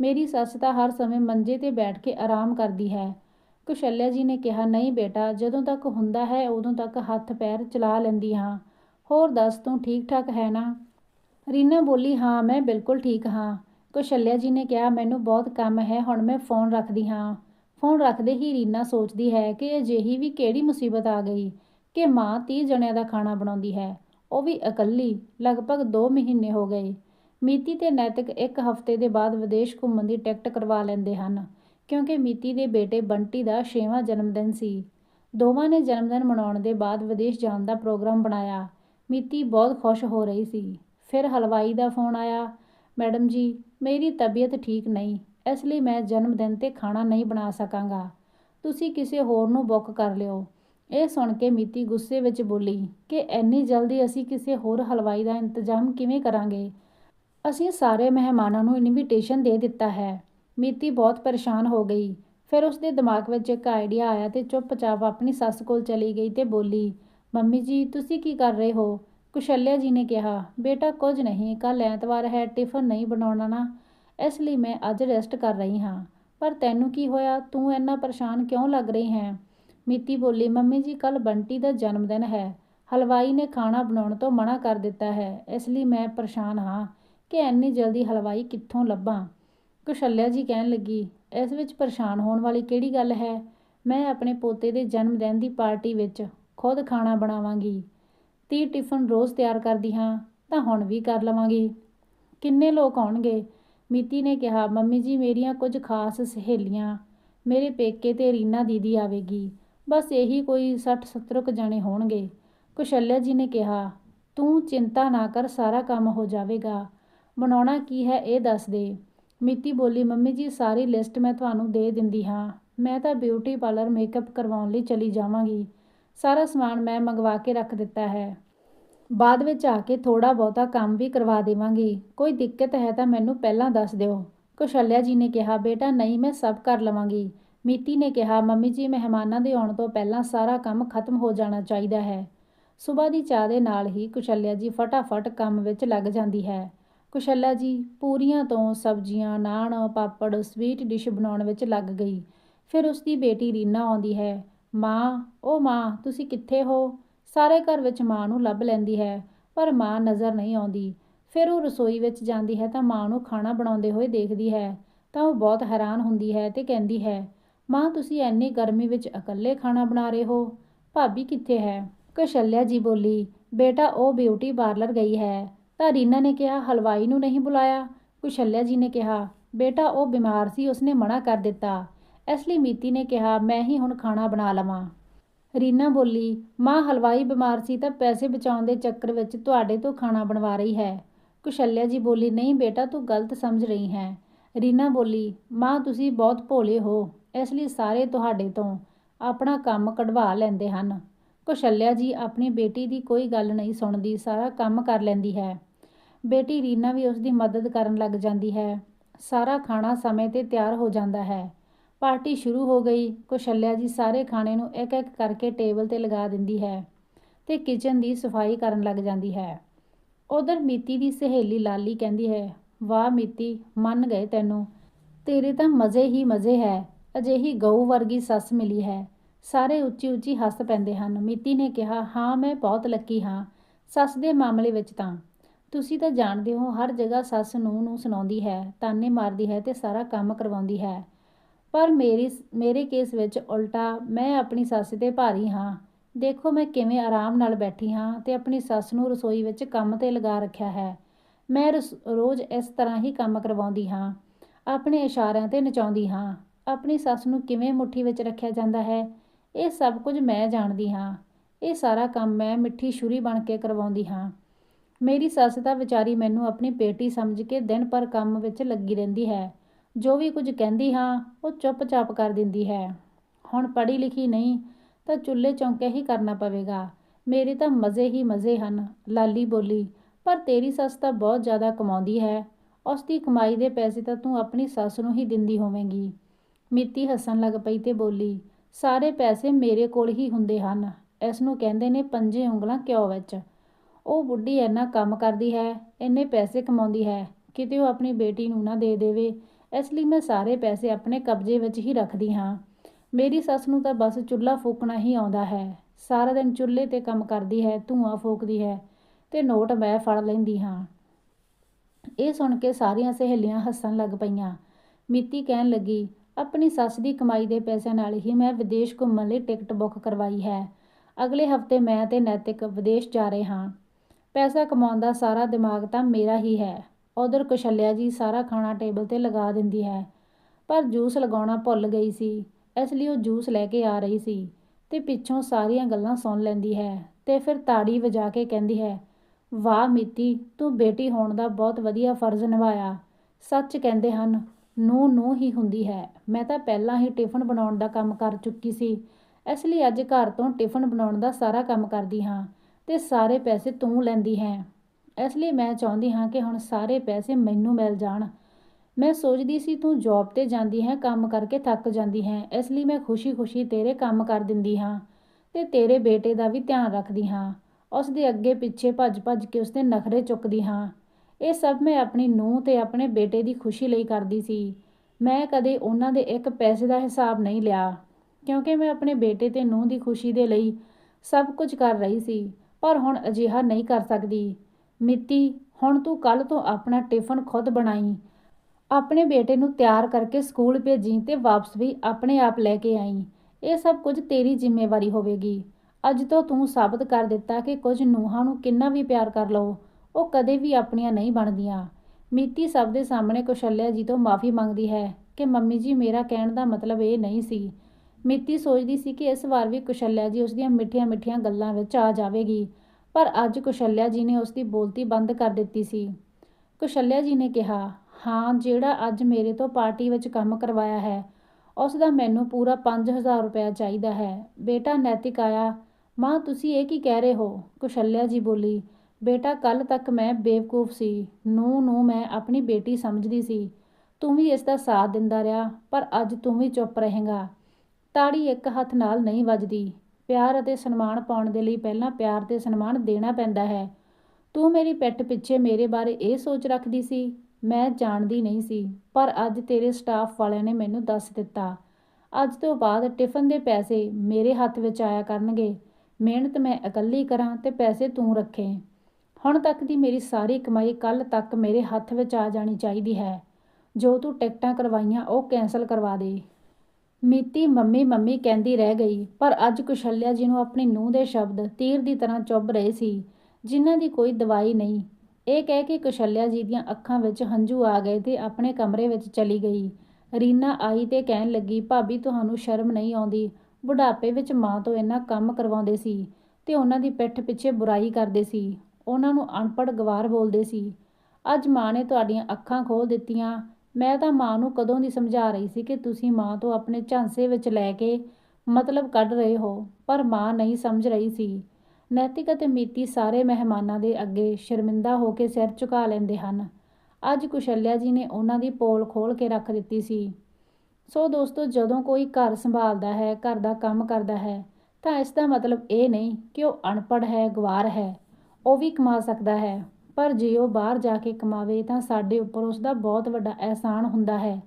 ਮੇਰੀ ਸੱਸ ਤਾਂ ਹਰ ਸਮੇਂ ਮੰਜੇ ਤੇ ਬੈਠ ਕੇ ਆਰਾਮ ਕਰਦੀ ਹੈ। ਕੁਸ਼ਲਿਆ ਜੀ ਨੇ ਕਿਹਾ, ਨਹੀਂ ਬੇਟਾ, ਜਦੋਂ ਤੱਕ ਹੁੰਦਾ ਹੈ, ਉਦੋਂ ਤੱਕ ਹੱਥ ਪੈਰ ਚਲਾ ਲੈਂਦੀ ਹਾਂ। ਹੋਰ ਦੱਸ, ਤੂੰ ਠੀਕ ਠਾਕ ਹੈ ਨਾ? ਰੀਨਾ ਬੋਲੀ, ਹਾਂ, ਮੈਂ ਬਿਲਕੁਲ ਠੀਕ ਹਾਂ। ਕੌਸ਼ਲਿਆ ਜੀ ਨੇ ਕਿਹਾ, ਮੈਨੂੰ ਬਹੁਤ ਕੰਮ ਹੈ, ਹੁਣ ਮੈਂ ਫੋਨ ਰੱਖਦੀ ਹਾਂ। ਫੋਨ ਰੱਖਦੇ ਹੀ ਰੀਨਾ ਸੋਚਦੀ ਹੈ ਕਿ ਅਜਿਹੀ ਵੀ ਕਿਹੜੀ ਮੁਸੀਬਤ ਆ ਗਈ ਕਿ ਮਾਂ 30 ਜਣਿਆਂ ਦਾ ਖਾਣਾ ਬਣਾਉਂਦੀ ਹੈ। ਉਹ ਵੀ ਇਕੱਲੀ, ਲਗਭਗ 2 ਮਹੀਨੇ ਹੋ ਗਏ। ਮੀਤੀ ਤੇ ਨੈਤਿਕ ਇੱਕ ਹਫ਼ਤੇ ਦੇ ਬਾਅਦ ਵਿਦੇਸ਼ ਘੁੰਮਣ ਦੀ ਟਿਕਟ ਕਰਵਾ ਲੈਂਦੇ ਹਨ, ਕਿਉਂਕਿ ਮੀਤੀ ਦੇ ਬੇਟੇ ਬੰਟੀ ਦਾ 6ਵਾਂ ਜਨਮ ਦਿਨ ਸੀ। ਦੋਵਾਂ ਨੇ ਜਨਮ ਦਿਨ ਮਨਾਉਣ ਦੇ ਬਾਅਦ ਵਿਦੇਸ਼ ਜਾਣ ਦਾ ਪ੍ਰੋਗਰਾਮ ਬਣਾਇਆ। ਮੀਤੀ ਬਹੁਤ ਖੁਸ਼ ਹੋ ਰਹੀ ਸੀ। ਫਿਰ ਹਲਵਾਈ ਦਾ ਫੋਨ ਆਇਆ, ਮੈਡਮ ਜੀ, ਮੇਰੀ ਤਬੀਅਤ ਠੀਕ ਨਹੀਂ, ਇਸ ਲਈ ਮੈਂ ਜਨਮ ਦਿਨ ਤੇ ਖਾਣਾ ਨਹੀਂ ਬਣਾ ਸਕਾਂਗਾ। ਤੁਸੀਂ ਕਿਸੇ ਹੋਰ ਨੂੰ ਬੁੱਕ ਕਰ ਲਿਓ। ਇਹ ਸੁਣ ਕੇ ਮੀਤੀ ਗੁੱਸੇ ਵਿੱਚ ਬੋਲੀ, ਕਿ ਇੰਨੀ ਜਲਦੀ ਅਸੀਂ ਕਿਸੇ ਹੋਰ ਹਲਵਾਈ ਦਾ ਇੰਤਜ਼ਾਮ ਕਿਵੇਂ ਕਰਾਂਗੇ? ਅਸੀਂ ਸਾਰੇ ਮਹਿਮਾਨਾਂ ਨੂੰ ਇਨਵੀਟੇਸ਼ਨ ਦੇ ਦਿੱਤਾ ਹੈ। ਮੀਤੀ ਬਹੁਤ ਪਰੇਸ਼ਾਨ ਹੋ ਗਈ। ਫਿਰ ਉਸਦੇ ਦਿਮਾਗ ਵਿੱਚ ਇੱਕ ਆਈਡੀਆ ਆਇਆ ਤੇ ਚੁੱਪਚਾਪ ਆਪਣੀ ਸੱਸ ਕੋਲ ਚਲੀ ਗਈ ਤੇ ਬੋਲੀ, ਮੰਮੀ ਜੀ, ਤੁਸੀਂ ਕੀ ਕਰ ਰਹੇ ਹੋ? ਕੁਸ਼ਲਿਆ ਜੀ ਨੇ ਕਿਹਾ, ਬੇਟਾ, ਕੁਝ ਨਹੀਂ ਕੱਲ ਐਤਵਾਰ ਹੈ, ਟਿਫਨ ਨਹੀਂ ਬਣਾਉਣਾ ਨਾ, ਇਸ ਲਈ ਮੈਂ ਅੱਜ ਰੈਸਟ ਕਰ ਰਹੀ ਹਾਂ। ਪਰ ਤੈਨੂੰ ਕੀ ਹੋਇਆ? ਤੂੰ ਇੰਨਾ ਪਰੇਸ਼ਾਨ ਕਿਉਂ ਲੱਗ ਰਹੀ ਹੈ? ਮੀਤੀ ਬੋਲੀ, ਮੰਮੀ ਜੀ ਕੱਲ ਬੰਟੀ ਦਾ ਜਨਮ ਦਿਨ ਹੈ। ਹਲਵਾਈ ਨੇ ਖਾਣਾ ਬਣਾਉਣ ਤੋਂ ਮਨਾ ਕਰ ਦਿੱਤਾ ਹੈ, ਇਸ ਲਈ ਮੈਂ ਪਰੇਸ਼ਾਨ ਹਾਂ ਕਿ ਇੰਨੀ ਜਲਦੀ ਹਲਵਾਈ ਕਿੱਥੋਂ ਲੱਭਾਂ? ਕੁਸ਼ਲਿਆ ਜੀ ਕਹਿਣ ਲੱਗੀ, ਇਸ ਵਿੱਚ ਪਰੇਸ਼ਾਨ ਹੋਣ ਵਾਲੀ ਕਿਹੜੀ ਗੱਲ ਹੈ? ਮੈਂ ਆਪਣੇ ਪੋਤੇ ਦੇ ਜਨਮ ਦਿਨ ਦੀ ਪਾਰਟੀ ਵਿੱਚ ਖੁਦ ਖਾਣਾ ਬਣਾਵਾਂਗੀ। 30 ਟਿਫਨ ਰੋਜ਼ ਤਿਆਰ ਕਰਦੀ ਹਾਂ, ਤਾਂ ਹੁਣ ਵੀ ਕਰ ਲਵਾਂਗੀ। ਕਿੰਨੇ ਲੋਕ ਆਉਣਗੇ? ਮਿਤੀ ਨੇ ਕਿਹਾ, ਮੰਮੀ ਜੀ, ਮੇਰੀਆਂ ਕੁਝ ਖਾਸ ਸਹੇਲੀਆਂ, ਮੇਰੇ ਪੇਕੇ ਤੇ ਰੀਨਾ ਦੀਦੀ ਆਵੇਗੀ। ਬਸ ਇਹੀ ਕੋਈ 60-70 ਕ ਜਾਣੇ ਹੋਣਗੇ। ਕੁਸ਼ਲਿਆ ਜੀ ਨੇ ਕਿਹਾ, ਤੂੰ ਚਿੰਤਾ ਨਾ ਕਰ, ਸਾਰਾ ਕੰਮ ਹੋ ਜਾਵੇਗਾ। ਬਣਾਉਣਾ ਕੀ ਹੈ ਇਹ ਦੱਸ ਦੇ। ਮਿੱਤੀ ਬੋਲੀ, ਮੰਮੀ ਜੀ, ਸਾਰੀ ਲਿਸਟ ਮੈਂ ਤੁਹਾਨੂੰ ਦੇ ਦਿੰਦੀ ਹਾਂ। ਮੈਂ ਤਾਂ ਬਿਊਟੀ ਪਾਰਲਰ ਮੇਕਅਪ ਕਰਵਾਉਣ ਲਈ ਚਲੀ ਜਾਵਾਂਗੀ। ਸਾਰਾ ਸਮਾਨ ਮੈਂ ਮੰਗਵਾ ਕੇ ਰੱਖ ਦਿੱਤਾ ਹੈ। ਬਾਅਦ ਵਿੱਚ ਆ ਕੇ ਥੋੜਾ ਬਹੁਤਾ ਕੰਮ ਵੀ ਕਰਵਾ ਦੇਵਾਂਗੀ। ਕੋਈ ਦਿੱਕਤ ਹੈ ਤਾਂ ਮੈਨੂੰ ਪਹਿਲਾਂ ਦੱਸ ਦਿਓ। ਕੁਸ਼ਲਿਆ ਜੀ ਨੇ ਕਿਹਾ, ਬੇਟਾ, ਨਹੀਂ, ਮੈਂ ਸਭ ਕਰ ਲਵਾਂਗੀ। ਮੀਤੀ ਨੇ ਕਿਹਾ, ਮੰਮੀ ਜੀ, ਮਹਿਮਾਨਾਂ ਦੇ ਆਉਣ ਤੋਂ ਪਹਿਲਾਂ ਸਾਰਾ ਕੰਮ ਖਤਮ ਹੋ ਜਾਣਾ ਚਾਹੀਦਾ ਹੈ। ਸਵੇਰ ਦੀ ਚਾਹ ਦੇ ਨਾਲ ਹੀ ਕੁਸ਼ਲਿਆ ਜੀ ਫਟਾਫਟ ਕੰਮ ਵਿੱਚ ਲੱਗ ਜਾਂਦੀ ਹੈ। ਕੁਸ਼ਲਿਆ ਜੀ ਪੂਰੀਆਂ ਤੋਂ ਸਬਜ਼ੀਆਂ, ਨਾਨ, ਪਾਪੜ, ਸਵੀਟ ਡਿਸ਼ ਬਣਾਉਣ ਵਿੱਚ ਲੱਗ ਗਈ। ਫਿਰ ਉਸ ਦੀ ਬੇਟੀ ਰੀਨਾ ਆਉਂਦੀ ਹੈ। ਮਾਂ ਉਹ ਮਾਂ, ਤੁਸੀਂ ਕਿੱਥੇ ਹੋ? ਸਾਰੇ ਘਰ ਵਿੱਚ ਮਾਂ ਨੂੰ ਲੱਭ ਲੈਂਦੀ ਹੈ, ਪਰ ਮਾਂ ਨਜ਼ਰ ਨਹੀਂ ਆਉਂਦੀ। ਫਿਰ ਉਹ ਰਸੋਈ ਵਿੱਚ ਜਾਂਦੀ ਹੈ ਤਾਂ ਮਾਂ ਨੂੰ ਖਾਣਾ ਬਣਾਉਂਦੇ ਹੋਏ ਦੇਖਦੀ ਹੈ, ਤਾਂ ਉਹ ਬਹੁਤ ਹੈਰਾਨ ਹੁੰਦੀ ਹੈ ਤੇ ਕਹਿੰਦੀ ਹੈ, ਮਾਂ, ਤੁਸੀਂ ਐਨੀ ਗਰਮੀ ਵਿੱਚ ਇਕੱਲੇ ਖਾਣਾ ਬਣਾ ਰਹੇ ਹੋ? ਭਾਬੀ ਕਿੱਥੇ ਹੈ? ਕਸ਼ਲਿਆ ਜੀ ਬੋਲੀ, ਬੇਟਾ, ਉਹ ਬਿਊਟੀ ਪਾਰਲਰ ਗਈ ਹੈ। ਤਾਂ ਰੀਨਾ ਨੇ ਕਿਹਾ, ਹਲਵਾਈ ਨੂੰ ਨਹੀਂ ਬੁਲਾਇਆ? ਕੁਸ਼ਲਿਆ ਜੀ ਨੇ ਕਿਹਾ, ਬੇਟਾ, ਉਹ ਬਿਮਾਰ ਸੀ, ਉਸਨੇ ਮਨਾ ਕਰ ਦਿੱਤਾ। ਇਸ ਲਈ ਮੀਤੀ ਨੇ ਕਿਹਾ, ਮੈਂ ਹੀ ਹੁਣ ਖਾਣਾ ਬਣਾ ਲਵਾਂ ਰੀਨਾ ਬੋਲੀ, ਮਾਂ ਹਲਵਾਈ ਬਿਮਾਰ ਸੀ ਤਾਂ ਪੈਸੇ ਬਚਾਉਣ ਦੇ ਚੱਕਰ ਵਿੱਚ ਤੁਹਾਡੇ ਤੋਂ ਖਾਣਾ ਬਣਵਾ ਰਹੀ ਹੈ। ਕੁਸ਼ਲਿਆ ਜੀ ਬੋਲੀ, ਨਹੀਂ ਬੇਟਾ, ਤੂੰ ਗਲਤ ਸਮਝ ਰਹੀ ਹੈ। ਰੀਨਾ ਬੋਲੀ, ਮਾਂ, ਤੁਸੀਂ ਬਹੁਤ ਭੋਲੇ ਹੋ, ਇਸ ਲਈ ਸਾਰੇ ਤੁਹਾਡੇ ਤੋਂ ਆਪਣਾ ਕੰਮ ਕਢਵਾ ਲੈਂਦੇ ਹਨ। ਕੁਸ਼ਲਿਆ ਜੀ ਆਪਣੀ ਬੇਟੀ ਦੀ ਕੋਈ ਗੱਲ ਨਹੀਂ ਸੁਣਦੀ, ਸਾਰਾ ਕੰਮ ਕਰ ਲੈਂਦੀ ਹੈ। ਬੇਟੀ ਰੀਨਾ ਵੀ ਉਸ ਦੀ ਮਦਦ ਕਰਨ ਲੱਗ ਜਾਂਦੀ ਹੈ। ਸਾਰਾ ਖਾਣਾ ਸਮੇਂ ਤੇ ਤਿਆਰ ਹੋ ਜਾਂਦਾ ਹੈ। ਪਾਰਟੀ ਸ਼ੁਰੂ ਹੋ ਗਈ। ਕੁਸ਼ਲਿਆ ਜੀ ਸਾਰੇ ਖਾਣੇ ਨੂੰ ਇੱਕ ਇੱਕ ਕਰਕੇ ਟੇਬਲ ਤੇ ਲਗਾ ਦਿੰਦੀ ਹੈ ਤੇ ਕਿਚਨ ਦੀ ਸਫ਼ਾਈ ਕਰਨ ਲੱਗ ਜਾਂਦੀ ਹੈ। ਉਧਰ ਮੀਤੀ ਦੀ ਸਹੇਲੀ ਲਾਲੀ ਕਹਿੰਦੀ ਹੈ, ਵਾਹ ਮੀਤੀ, ਮੰਨ ਗਏ ਤੈਨੂੰ। ਤੇਰੇ ਤਾਂ ਮਜ਼ੇ ਹੀ ਮਜ਼ੇ ਹੈ। ਅਜਿਹੀ ਗਊ ਵਰਗੀ ਸੱਸ ਮਿਲੀ ਹੈ। ਸਾਰੇ ਉੱਚੀ ਉੱਚੀ ਹੱਸ ਪੈਂਦੇ ਹਨ। ਮਿਤੀ ਨੇ ਕਿਹਾ, ਹਾਂ, ਮੈਂ ਬਹੁਤ ਲੱਕੀ ਹਾਂ ਸੱਸ ਦੇ ਮਾਮਲੇ ਵਿੱਚ ਤਾਂ। ਤੁਸੀਂ ਤਾਂ ਜਾਣਦੇ ਹੋ ਹਰ ਜਗ੍ਹਾ ਸੱਸ ਨੂੰ ਨੂੰ ਸੁਣਾਉਂਦੀ ਹੈ, ਤਾਨੇ ਮਾਰਦੀ ਹੈ ਤੇ ਸਾਰਾ ਕੰਮ ਕਰਵਾਉਂਦੀ ਹੈ। ਪਰ ਮੇਰੀ ਮੇਰੇ ਕੇਸ ਵਿੱਚ ਉਲਟਾ ਮੈਂ ਆਪਣੀ ਸੱਸ ਤੇ ਭਾਰੀ ਹਾਂ। ਦੇਖੋ ਮੈਂ ਕਿਵੇਂ ਆਰਾਮ ਨਾਲ ਬੈਠੀ ਹਾਂ ਤੇ ਆਪਣੀ ਸੱਸ ਨੂੰ ਰਸੋਈ ਵਿੱਚ ਕੰਮ ਤੇ ਲਗਾ ਰੱਖਿਆ ਹੈ। ਮੈਂ ਰੋਜ਼ ਇਸ ਤਰ੍ਹਾਂ ਹੀ ਕੰਮ ਕਰਵਾਉਂਦੀ ਹਾਂ। ਆਪਣੇ ਇਸ਼ਾਰਿਆਂ ਤੇ ਨਚਾਉਂਦੀ ਹਾਂ। ਆਪਣੀ ਸੱਸ ਨੂੰ ਕਿਵੇਂ ਮੁੱਠੀ ਵਿੱਚ ਰੱਖਿਆ ਜਾਂਦਾ ਹੈ, ਇਹ ਸਭ ਕੁਝ ਮੈਂ ਜਾਣਦੀ ਹਾਂ। ਇਹ ਸਾਰਾ ਕੰਮ ਮੈਂ ਮਿੱਠੀ ਛੁਰੀ ਬਣ ਕੇ ਕਰਵਾਉਂਦੀ ਹਾਂ। ਮੇਰੀ ਸੱਸ ਤਾਂ ਵਿਚਾਰੀ ਮੈਨੂੰ ਆਪਣੀ ਪੇਟੀ ਸਮਝ ਕੇ ਦਿਨ ਪਰ ਕੰਮ ਵਿੱਚ ਲੱਗੀ ਰਹਿੰਦੀ ਹੈ। ਜੋ ਵੀ ਕੁਝ ਕਹਿੰਦੀ ਹਾਂ, ਉਹ ਚੁੱਪਚਾਪ ਕਰ ਦਿੰਦੀ ਹੈ। ਹੁਣ ਪੜ੍ਹੀ ਲਿਖੀ ਨਹੀਂ, ਤਾਂ ਚੁੱਲ੍ਹੇ ਚੌਂਕੇ ਹੀ ਕਰਨਾ ਪਵੇਗਾ। ਮੇਰੇ ਤਾਂ ਮਜ਼ੇ ਹੀ ਮਜ਼ੇ ਹਨ, ਲਾਲੀ ਬੋਲੀ। ਪਰ ਤੇਰੀ ਸੱਸ ਤਾਂ ਬਹੁਤ ਜ਼ਿਆਦਾ ਕਮਾਉਂਦੀ ਹੈ। ਉਸ ਦੀ ਕਮਾਈ ਦੇ ਪੈਸੇ ਤਾਂ ਤੂੰ ਆਪਣੀ ਸੱਸ ਨੂੰ ਹੀ ਦਿੰਦੀ ਹੋਵੇਂਗੀ। ਮਿੱਤੀ ਹੱਸਣ ਲੱਗ ਪਈ ਤੇ ਬੋਲੀ, ਸਾਰੇ ਪੈਸੇ ਮੇਰੇ ਕੋਲ ਹੀ ਹੁੰਦੇ ਹਨ। ਇਸ ਨੂੰ ਕਹਿੰਦੇ ਨੇ ਪੰਜੇ ਉਂਗਲਾਂ ਕਿਉਂ ਵਿੱਚ? ਉਹ ਬੁੱਢੀ ਇੰਨਾ ਕੰਮ ਕਰਦੀ ਹੈ, ਇੰਨੇ ਪੈਸੇ ਕਮਾਉਂਦੀ ਹੈ, ਕਿਤੇ ਉਹ ਆਪਣੀ ਬੇਟੀ ਨੂੰ ਨਾ ਦੇ ਦੇਵੇ। ਇਸ ਲਈ ਮੈਂ ਸਾਰੇ ਪੈਸੇ ਆਪਣੇ ਕਬਜ਼ੇ ਵਿੱਚ ਹੀ ਰੱਖਦੀ ਹਾਂ। ਮੇਰੀ ਸੱਸ ਨੂੰ ਤਾਂ ਬਸ ਚੁੱਲ੍ਹਾ ਫੂਕਣਾ ਹੀ ਆਉਂਦਾ ਹੈ। ਸਾਰਾ ਦਿਨ ਚੁੱਲ੍ਹੇ ਤੇ ਕੰਮ ਕਰਦੀ ਹੈ, ਧੂਆਂ ਫੂਕਦੀ ਹੈ ਤੇ ਨੋਟ ਮੈਂ ਫੜ ਲੈਂਦੀ ਹਾਂ। ਇਹ ਸੁਣ ਕੇ ਸਾਰੀਆਂ ਸਹੇਲੀਆਂ ਹੱਸਣ ਲੱਗ ਪਈਆਂ। ਮਿੱਤੀ ਕਹਿਣ ਲੱਗੀ, ਆਪਣੀ ਸੱਸ ਦੀ ਕਮਾਈ ਦੇ ਪੈਸਿਆਂ ਨਾਲ ਹੀ ਮੈਂ ਵਿਦੇਸ਼ ਘੁੰਮਣ ਲਈ ਟਿਕਟ ਬੁੱਕ ਕਰਵਾਈ ਹੈ। ਅਗਲੇ ਹਫ਼ਤੇ ਮੈਂ ਤੇ ਨੈਤਿਕ ਵਿਦੇਸ਼ ਜਾ ਰਹੇ ਹਾਂ। ਪੈਸਾ ਕਮਾਉਣ ਦਾ ਸਾਰਾ ਦਿਮਾਗ ਤਾਂ ਮੇਰਾ ਹੀ ਹੈ। ਉਧਰ ਕੁਸ਼ਲਿਆ ਜੀ ਸਾਰਾ ਖਾਣਾ ਟੇਬਲ ਤੇ ਲਗਾ ਦਿੰਦੀ ਹੈ। ਪਰ ਜੂਸ ਲਗਾਉਣਾ ਭੁੱਲ ਗਈ ਸੀ, ਇਸ ਲਈ ਉਹ ਜੂਸ ਲੈ ਕੇ ਆ ਰਹੀ ਸੀ ਤੇ ਪਿੱਛੋਂ ਸਾਰੀਆਂ ਗੱਲਾਂ ਸੁਣ ਲੈਂਦੀ ਹੈ ਤੇ ਫਿਰ ਤਾੜੀ ਵਜਾ ਕੇ ਕਹਿੰਦੀ ਹੈ, ਵਾਹ ਮਿੱਤੀ, ਤੂੰ ਬੇਟੀ ਹੋਣ ਦਾ ਬਹੁਤ ਵਧੀਆ ਫਰਜ਼ ਨਿਭਾਇਆ। ਸੱਚ ਕਹਿੰਦੇ ਹਨ ਨੂੰ ਨੂੰ ਹੀ ਹੁੰਦੀ ਹੈ। ਮੈਂ ਤਾਂ ਪਹਿਲਾਂ ਹੀ ਟਿਫਨ ਬਣਾਉਣ ਦਾ ਕੰਮ ਕਰ ਚੁੱਕੀ ਸੀ। ਇਸ ਲਈ ਅੱਜ ਘਰ ਤੋਂ ਟਿਫਨ ਬਣਾਉਣ ਦਾ ਸਾਰਾ ਕੰਮ ਕਰਦੀ ਹਾਂ ਤੇ ਸਾਰੇ ਪੈਸੇ ਤੂੰ ਲੈਂਦੀ ਹੈ। ਇਸ ਲਈ ਮੈਂ ਚਾਹੁੰਦੀ ਹਾਂ ਕਿ ਹੁਣ ਸਾਰੇ ਪੈਸੇ ਮੈਨੂੰ ਮਿਲ ਜਾਣ। ਮੈਂ ਸੋਚਦੀ ਸੀ, ਤੂੰ ਜੌਬ ਤੇ ਜਾਂਦੀ ਹੈ, ਕੰਮ ਕਰਕੇ ਥੱਕ ਜਾਂਦੀ ਹੈ, ਇਸ ਲਈ ਮੈਂ ਖੁਸ਼ੀ-ਖੁਸ਼ੀ ਤੇਰੇ ਕੰਮ ਕਰ ਦਿੰਦੀ ਹਾਂ ਤੇ ਤੇਰੇ ਬੇਟੇ ਦਾ ਵੀ ਧਿਆਨ ਰੱਖਦੀ ਹਾਂ। ਉਸ ਦੇ ਅੱਗੇ ਪਿੱਛੇ ਭੱਜ-ਭੱਜ ਕੇ ਉਸਦੇ ਨਖਰੇ ਚੁੱਕਦੀ ਹਾਂ। ਇਹ ਸਭ ਮੈਂ ਆਪਣੀ ਨੂੰਹ ਤੇ ਆਪਣੇ ਬੇਟੇ ਦੀ ਖੁਸ਼ੀ ਲਈ ਕਰਦੀ ਸੀ। ਮੈਂ ਕਦੇ ਉਹਨਾਂ ਦੇ ਇੱਕ ਪੈਸੇ ਦਾ ਹਿਸਾਬ ਨਹੀਂ ਲਿਆ, ਕਿਉਂਕਿ ਮੈਂ ਆਪਣੇ ਬੇਟੇ ਤੇ ਨੂੰਹ ਦੀ ਖੁਸ਼ੀ ਦੇ ਲਈ ਸਭ ਕੁਝ ਕਰ ਰਹੀ ਸੀ, ਪਰ ਹੁਣ ਅਜਿਹਾ ਨਹੀਂ ਕਰ ਸਕਦੀ। ਮਿੱਤੀ, ਹੁਣ ਤੂੰ ਕੱਲ ਤੋਂ ਆਪਣਾ ਟਿਫਨ ਖੁਦ ਬਣਾਈ। ਆਪਣੇ ਬੇਟੇ ਨੂੰ ਤਿਆਰ ਕਰਕੇ ਸਕੂਲ ਭੇਜੀ ਤੇ ਵਾਪਸ ਵੀ ਆਪਣੇ ਆਪ ਲੈ ਕੇ ਆਈ। ਇਹ ਸਭ ਕੁਝ ਤੇਰੀ ਜ਼ਿੰਮੇਵਾਰੀ ਹੋਵੇਗੀ। ਅੱਜ ਤੋਂ ਤੂੰ ਸਾਬਤ ਕਰ ਦਿੱਤਾ ਕਿ ਕੁਝ ਨੂਹਾਂ ਨੂੰ ਕਿੰਨਾ ਵੀ ਪਿਆਰ ਕਰ ਲਓ, ਉਹ ਕਦੇ ਵੀ ਆਪਣੀਆਂ ਨਹੀਂ ਬਣਦੀਆਂ। ਮਿੱਤੀ ਸਭ ਦੇ ਸਾਹਮਣੇ ਕੁਸ਼ਲਿਆ ਜੀ ਤੋਂ ਮਾਫੀ ਮੰਗਦੀ ਹੈ ਕਿ ਮੰਮੀ ਜੀ, ਮੇਰਾ ਕਹਿਣ ਦਾ ਮਤਲਬ ਇਹ ਨਹੀਂ ਸੀ। ਮਿੱਤੀ ਸੋਚਦੀ ਸੀ ਕਿ ਇਸ ਵਾਰ ਵੀ ਕੁਸ਼ਲਿਆ ਜੀ ਉਸ ਦੀਆਂ ਮਿੱਠੀਆਂ-ਮਿੱਠੀਆਂ ਗੱਲਾਂ ਵਿੱਚ ਆ ਜਾਵੇਗੀ। ਪਰ ਅੱਜ ਕੁਸ਼ਲਿਆ ਜੀ ਨੇ ਉਸ ਦੀ ਬੋਲਤੀ ਬੰਦ ਕਰ ਦਿੱਤੀ ਸੀ। ਕੁਸ਼ਲਿਆ ਜੀ ਨੇ ਕਿਹਾ, ਹਾਂ, ਜਿਹੜਾ ਅੱਜ ਮੇਰੇ ਤੋਂ ਪਾਰਟੀ ਵਿੱਚ ਕੰਮ ਕਰਵਾਇਆ ਹੈ, ਉਸ ਦਾ ਮੈਨੂੰ ਪੂਰਾ 5000 ਰੁਪਏ ਚਾਹੀਦਾ ਹੈ। ਬੇਟਾ ਨੈਤਿਕ ਆਇਆ, ਮਾਂ, ਤੁਸੀਂ ਇਹ ਕੀ ਕਹਿ ਰਹੇ ਹੋ? ਕੁਸ਼ਲਿਆ ਜੀ ਬੋਲੀ, ਬੇਟਾ, ਕੱਲ ਤੱਕ ਮੈਂ ਬੇਵਕੂਫ ਸੀ। ਨੂੰ ਨੂੰ ਮੈਂ ਆਪਣੀ ਬੇਟੀ ਸਮਝਦੀ ਸੀ। ਤੂੰ ਵੀ ਇਸ ਦਾ ਸਾਥ ਦਿੰਦਾ ਰਿਹਾ, ਪਰ ਅੱਜ ਤੂੰ ਵੀ ਚੁੱਪ ਰਹੇਗਾ। ਤਾੜੀ ਇੱਕ ਹੱਥ ਨਾਲ ਨਹੀਂ ਵੱਜਦੀ। ਪਿਆਰ ਅਤੇ ਸਨਮਾਨ ਪਾਉਣ ਦੇ ਲਈ ਪਹਿਲਾਂ ਪਿਆਰ ਤੇ ਸਨਮਾਨ ਦੇਣਾ ਪੈਂਦਾ ਹੈ। ਤੂੰ ਮੇਰੀ ਪਿੱਠ ਪਿੱਛੇ ਮੇਰੇ ਬਾਰੇ ਇਹ ਸੋਚ ਰੱਖਦੀ ਸੀ। ਮੈਂ ਜਾਣਦੀ ਨਹੀਂ ਸੀ, ਪਰ ਅੱਜ ਤੇਰੇ ਸਟਾਫ ਵਾਲਿਆਂ ਨੇ ਮੈਨੂੰ ਦੱਸ ਦਿੱਤਾ। ਅੱਜ ਤੋਂ ਬਾਅਦ ਟਿਫਨ ਦੇ ਪੈਸੇ ਮੇਰੇ ਹੱਥ ਵਿੱਚ ਆਇਆ ਕਰਨਗੇ। ਮਿਹਨਤ ਮੈਂ ਇਕੱਲੀ ਕਰਾਂ ਤੇ ਪੈਸੇ ਤੂੰ ਰੱਖੇ। ਹੁਣ ਤੱਕ ਦੀ ਮੇਰੀ ਸਾਰੀ ਕਮਾਈ ਕੱਲ ਤੱਕ ਮੇਰੇ ਹੱਥ ਵਿੱਚ ਆ ਜਾਣੀ ਚਾਹੀਦੀ ਹੈ। ਜੋ ਤੂੰ ਟਿਕਟਾਂ ਕਰਵਾਈਆਂ ਉਹ ਕੈਨਸਲ ਕਰਵਾ ਦੇ। ਮੀਤੀ ਮੰਮੀ ਮੰਮੀ ਕਹਿੰਦੀ ਰਹਿ ਗਈ, ਪਰ ਅੱਜ ਕੁਸ਼ਲਿਆ ਜੀ ਨੂੰ ਆਪਣੀ ਨੂੰਹ ਦੇ ਸ਼ਬਦ ਤੀਰ ਦੀ ਤਰ੍ਹਾਂ ਚੁੱਭ ਰਹੇ ਸੀ, ਜਿਨ੍ਹਾਂ ਦੀ ਕੋਈ ਦਵਾਈ ਨਹੀਂ। ਇਹ ਕਹਿ ਕੇ ਕੁਸ਼ਲਿਆ ਜੀ ਦੀਆਂ ਅੱਖਾਂ ਵਿੱਚ ਹੰਝੂ ਆ ਗਏ ਤੇ ਆਪਣੇ ਕਮਰੇ ਵਿੱਚ ਚਲੀ ਗਈ। ਰੀਨਾ ਆਈ ਤੇ ਕਹਿਣ ਲੱਗੀ, ਭਾਬੀ, ਤੁਹਾਨੂੰ ਸ਼ਰਮ ਨਹੀਂ ਆਉਂਦੀ। ਬੁਢਾਪੇ ਵਿੱਚ ਮਾਂ ਤੋਂ ਇੰਨਾ ਕੰਮ ਕਰਵਾਉਂਦੇ ਸੀ ਤੇ ਉਹਨਾਂ ਦੀ ਪਿੱਠ ਪਿੱਛੇ ਬੁਰਾਈ ਕਰਦੇ ਸੀ। ਉਹਨਾਂ ਨੂੰ ਅਨਪੜ ਗਵਾਰ ਬੋਲਦੇ ਸੀ। ਅੱਜ ਮਾਂ ਨੇ ਤੁਹਾਡੀਆਂ ਅੱਖਾਂ ਖੋਲ ਦਿੱਤੀਆਂ। ਮੈਂ ਤਾਂ ਮਾਂ ਨੂੰ ਕਦੋਂ ਦੀ ਸਮਝਾ ਰਹੀ ਸੀ ਕਿ ਤੁਸੀਂ ਮਾਂ ਤੋਂ ਆਪਣੇ ਝਾਂਸੇ ਵਿੱਚ ਲੈ ਕੇ ਮਤਲਬ ਕੱਢ ਰਹੇ ਹੋ, ਪਰ ਮਾਂ ਨਹੀਂ ਸਮਝ ਰਹੀ ਸੀ। ਨੈਤਿਕ ਅਤੇ ਮੀਤੀ ਸਾਰੇ ਮਹਿਮਾਨਾਂ ਦੇ ਅੱਗੇ ਸ਼ਰਮਿੰਦਾ ਹੋ ਕੇ ਸਿਰ ਝੁਕਾ ਲੈਂਦੇ ਹਨ। ਅੱਜ ਕੁਸ਼ਲਿਆ ਜੀ ਨੇ ਉਹਨਾਂ ਦੀ ਪੋਲ ਖੋਲ ਕੇ ਰੱਖ ਦਿੱਤੀ ਸੀ। ਸੋ ਦੋਸਤੋ, ਜਦੋਂ ਕੋਈ ਘਰ ਸੰਭਾਲਦਾ ਹੈ, ਘਰ ਦਾ ਕੰਮ ਕਰਦਾ ਹੈ, ਤਾਂ ਇਸ ਦਾ ਮਤਲਬ ਇਹ ਨਹੀਂ ਕਿ ਉਹ ਅਨਪੜ੍ਹ ਹੈ, ਗਵਾਰ ਹੈ, ਉਹ ਵੀ ਕਮਾ ਸਕਦਾ ਹੈ। ਪਰ ਜੇ ਉਹ ਬਾਹਰ ਜਾ ਕੇ ਕਮਾਵੇ ਤਾਂ ਸਾਡੇ ਉੱਪਰ ਉਸ ਦਾ ਬਹੁਤ ਵੱਡਾ ਅਹਿਸਾਨ ਹੁੰਦਾ ਹੈ।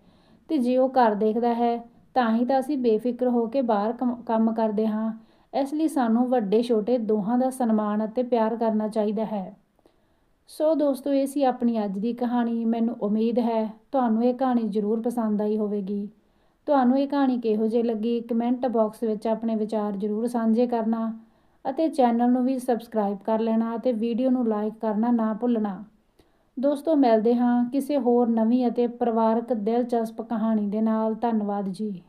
ਤੇ ਜੇ ਉਹ ਘਰ ਦੇਖਦਾ ਹੈ, ਤਾਂ ਹੀ ਤਾਂ ਅਸੀਂ ਬੇਫਿਕਰ ਹੋ ਕੇ ਬਾਹਰ ਕੰਮ ਕਰਦੇ ਹਾਂ। ਇਸ ਲਈ ਸਾਨੂੰ ਵੱਡੇ ਛੋਟੇ ਦੋਹਾਂ ਦਾ ਸਨਮਾਨ ਅਤੇ ਪਿਆਰ ਕਰਨਾ ਚਾਹੀਦਾ ਹੈ। ਸੋ ਦੋਸਤੋ, ਇਹ ਸੀ ਆਪਣੀ ਅੱਜ ਦੀ ਕਹਾਣੀ। ਮੈਨੂੰ ਉਮੀਦ ਹੈ ਤੁਹਾਨੂੰ ਇਹ ਕਹਾਣੀ ਜ਼ਰੂਰ ਪਸੰਦ ਆਈ ਹੋਵੇਗੀ। ਤੁਹਾਨੂੰ ਇਹ ਕਹਾਣੀ ਕਿਹੋ ਜਿਹੀ ਲੱਗੀ? ਕਮੈਂਟ ਬਾਕਸ ਵਿੱਚ ਆਪਣੇ ਵਿਚਾਰ ਜ਼ਰੂਰ ਸਾਂਝੇ ਕਰਨਾ। ਅਤੇ ਚੈਨਲ ਨੂੰ ਵੀ ਸਬਸਕ੍ਰਾਈਬ ਕਰ ਲੈਣਾ ਅਤੇ ਵੀਡੀਓ ਨੂੰ ਲਾਈਕ ਕਰਨਾ ਨਾ ਭੁੱਲਣਾ। ਦੋਸਤੋ, ਮਿਲਦੇ ਹਾਂ ਕਿਸੇ ਹੋਰ ਨਵੀਂ ਅਤੇ ਪਰਿਵਾਰਕ ਦਿਲਚਸਪ ਕਹਾਣੀ ਦੇ ਨਾਲ। ਧੰਨਵਾਦ ਜੀ।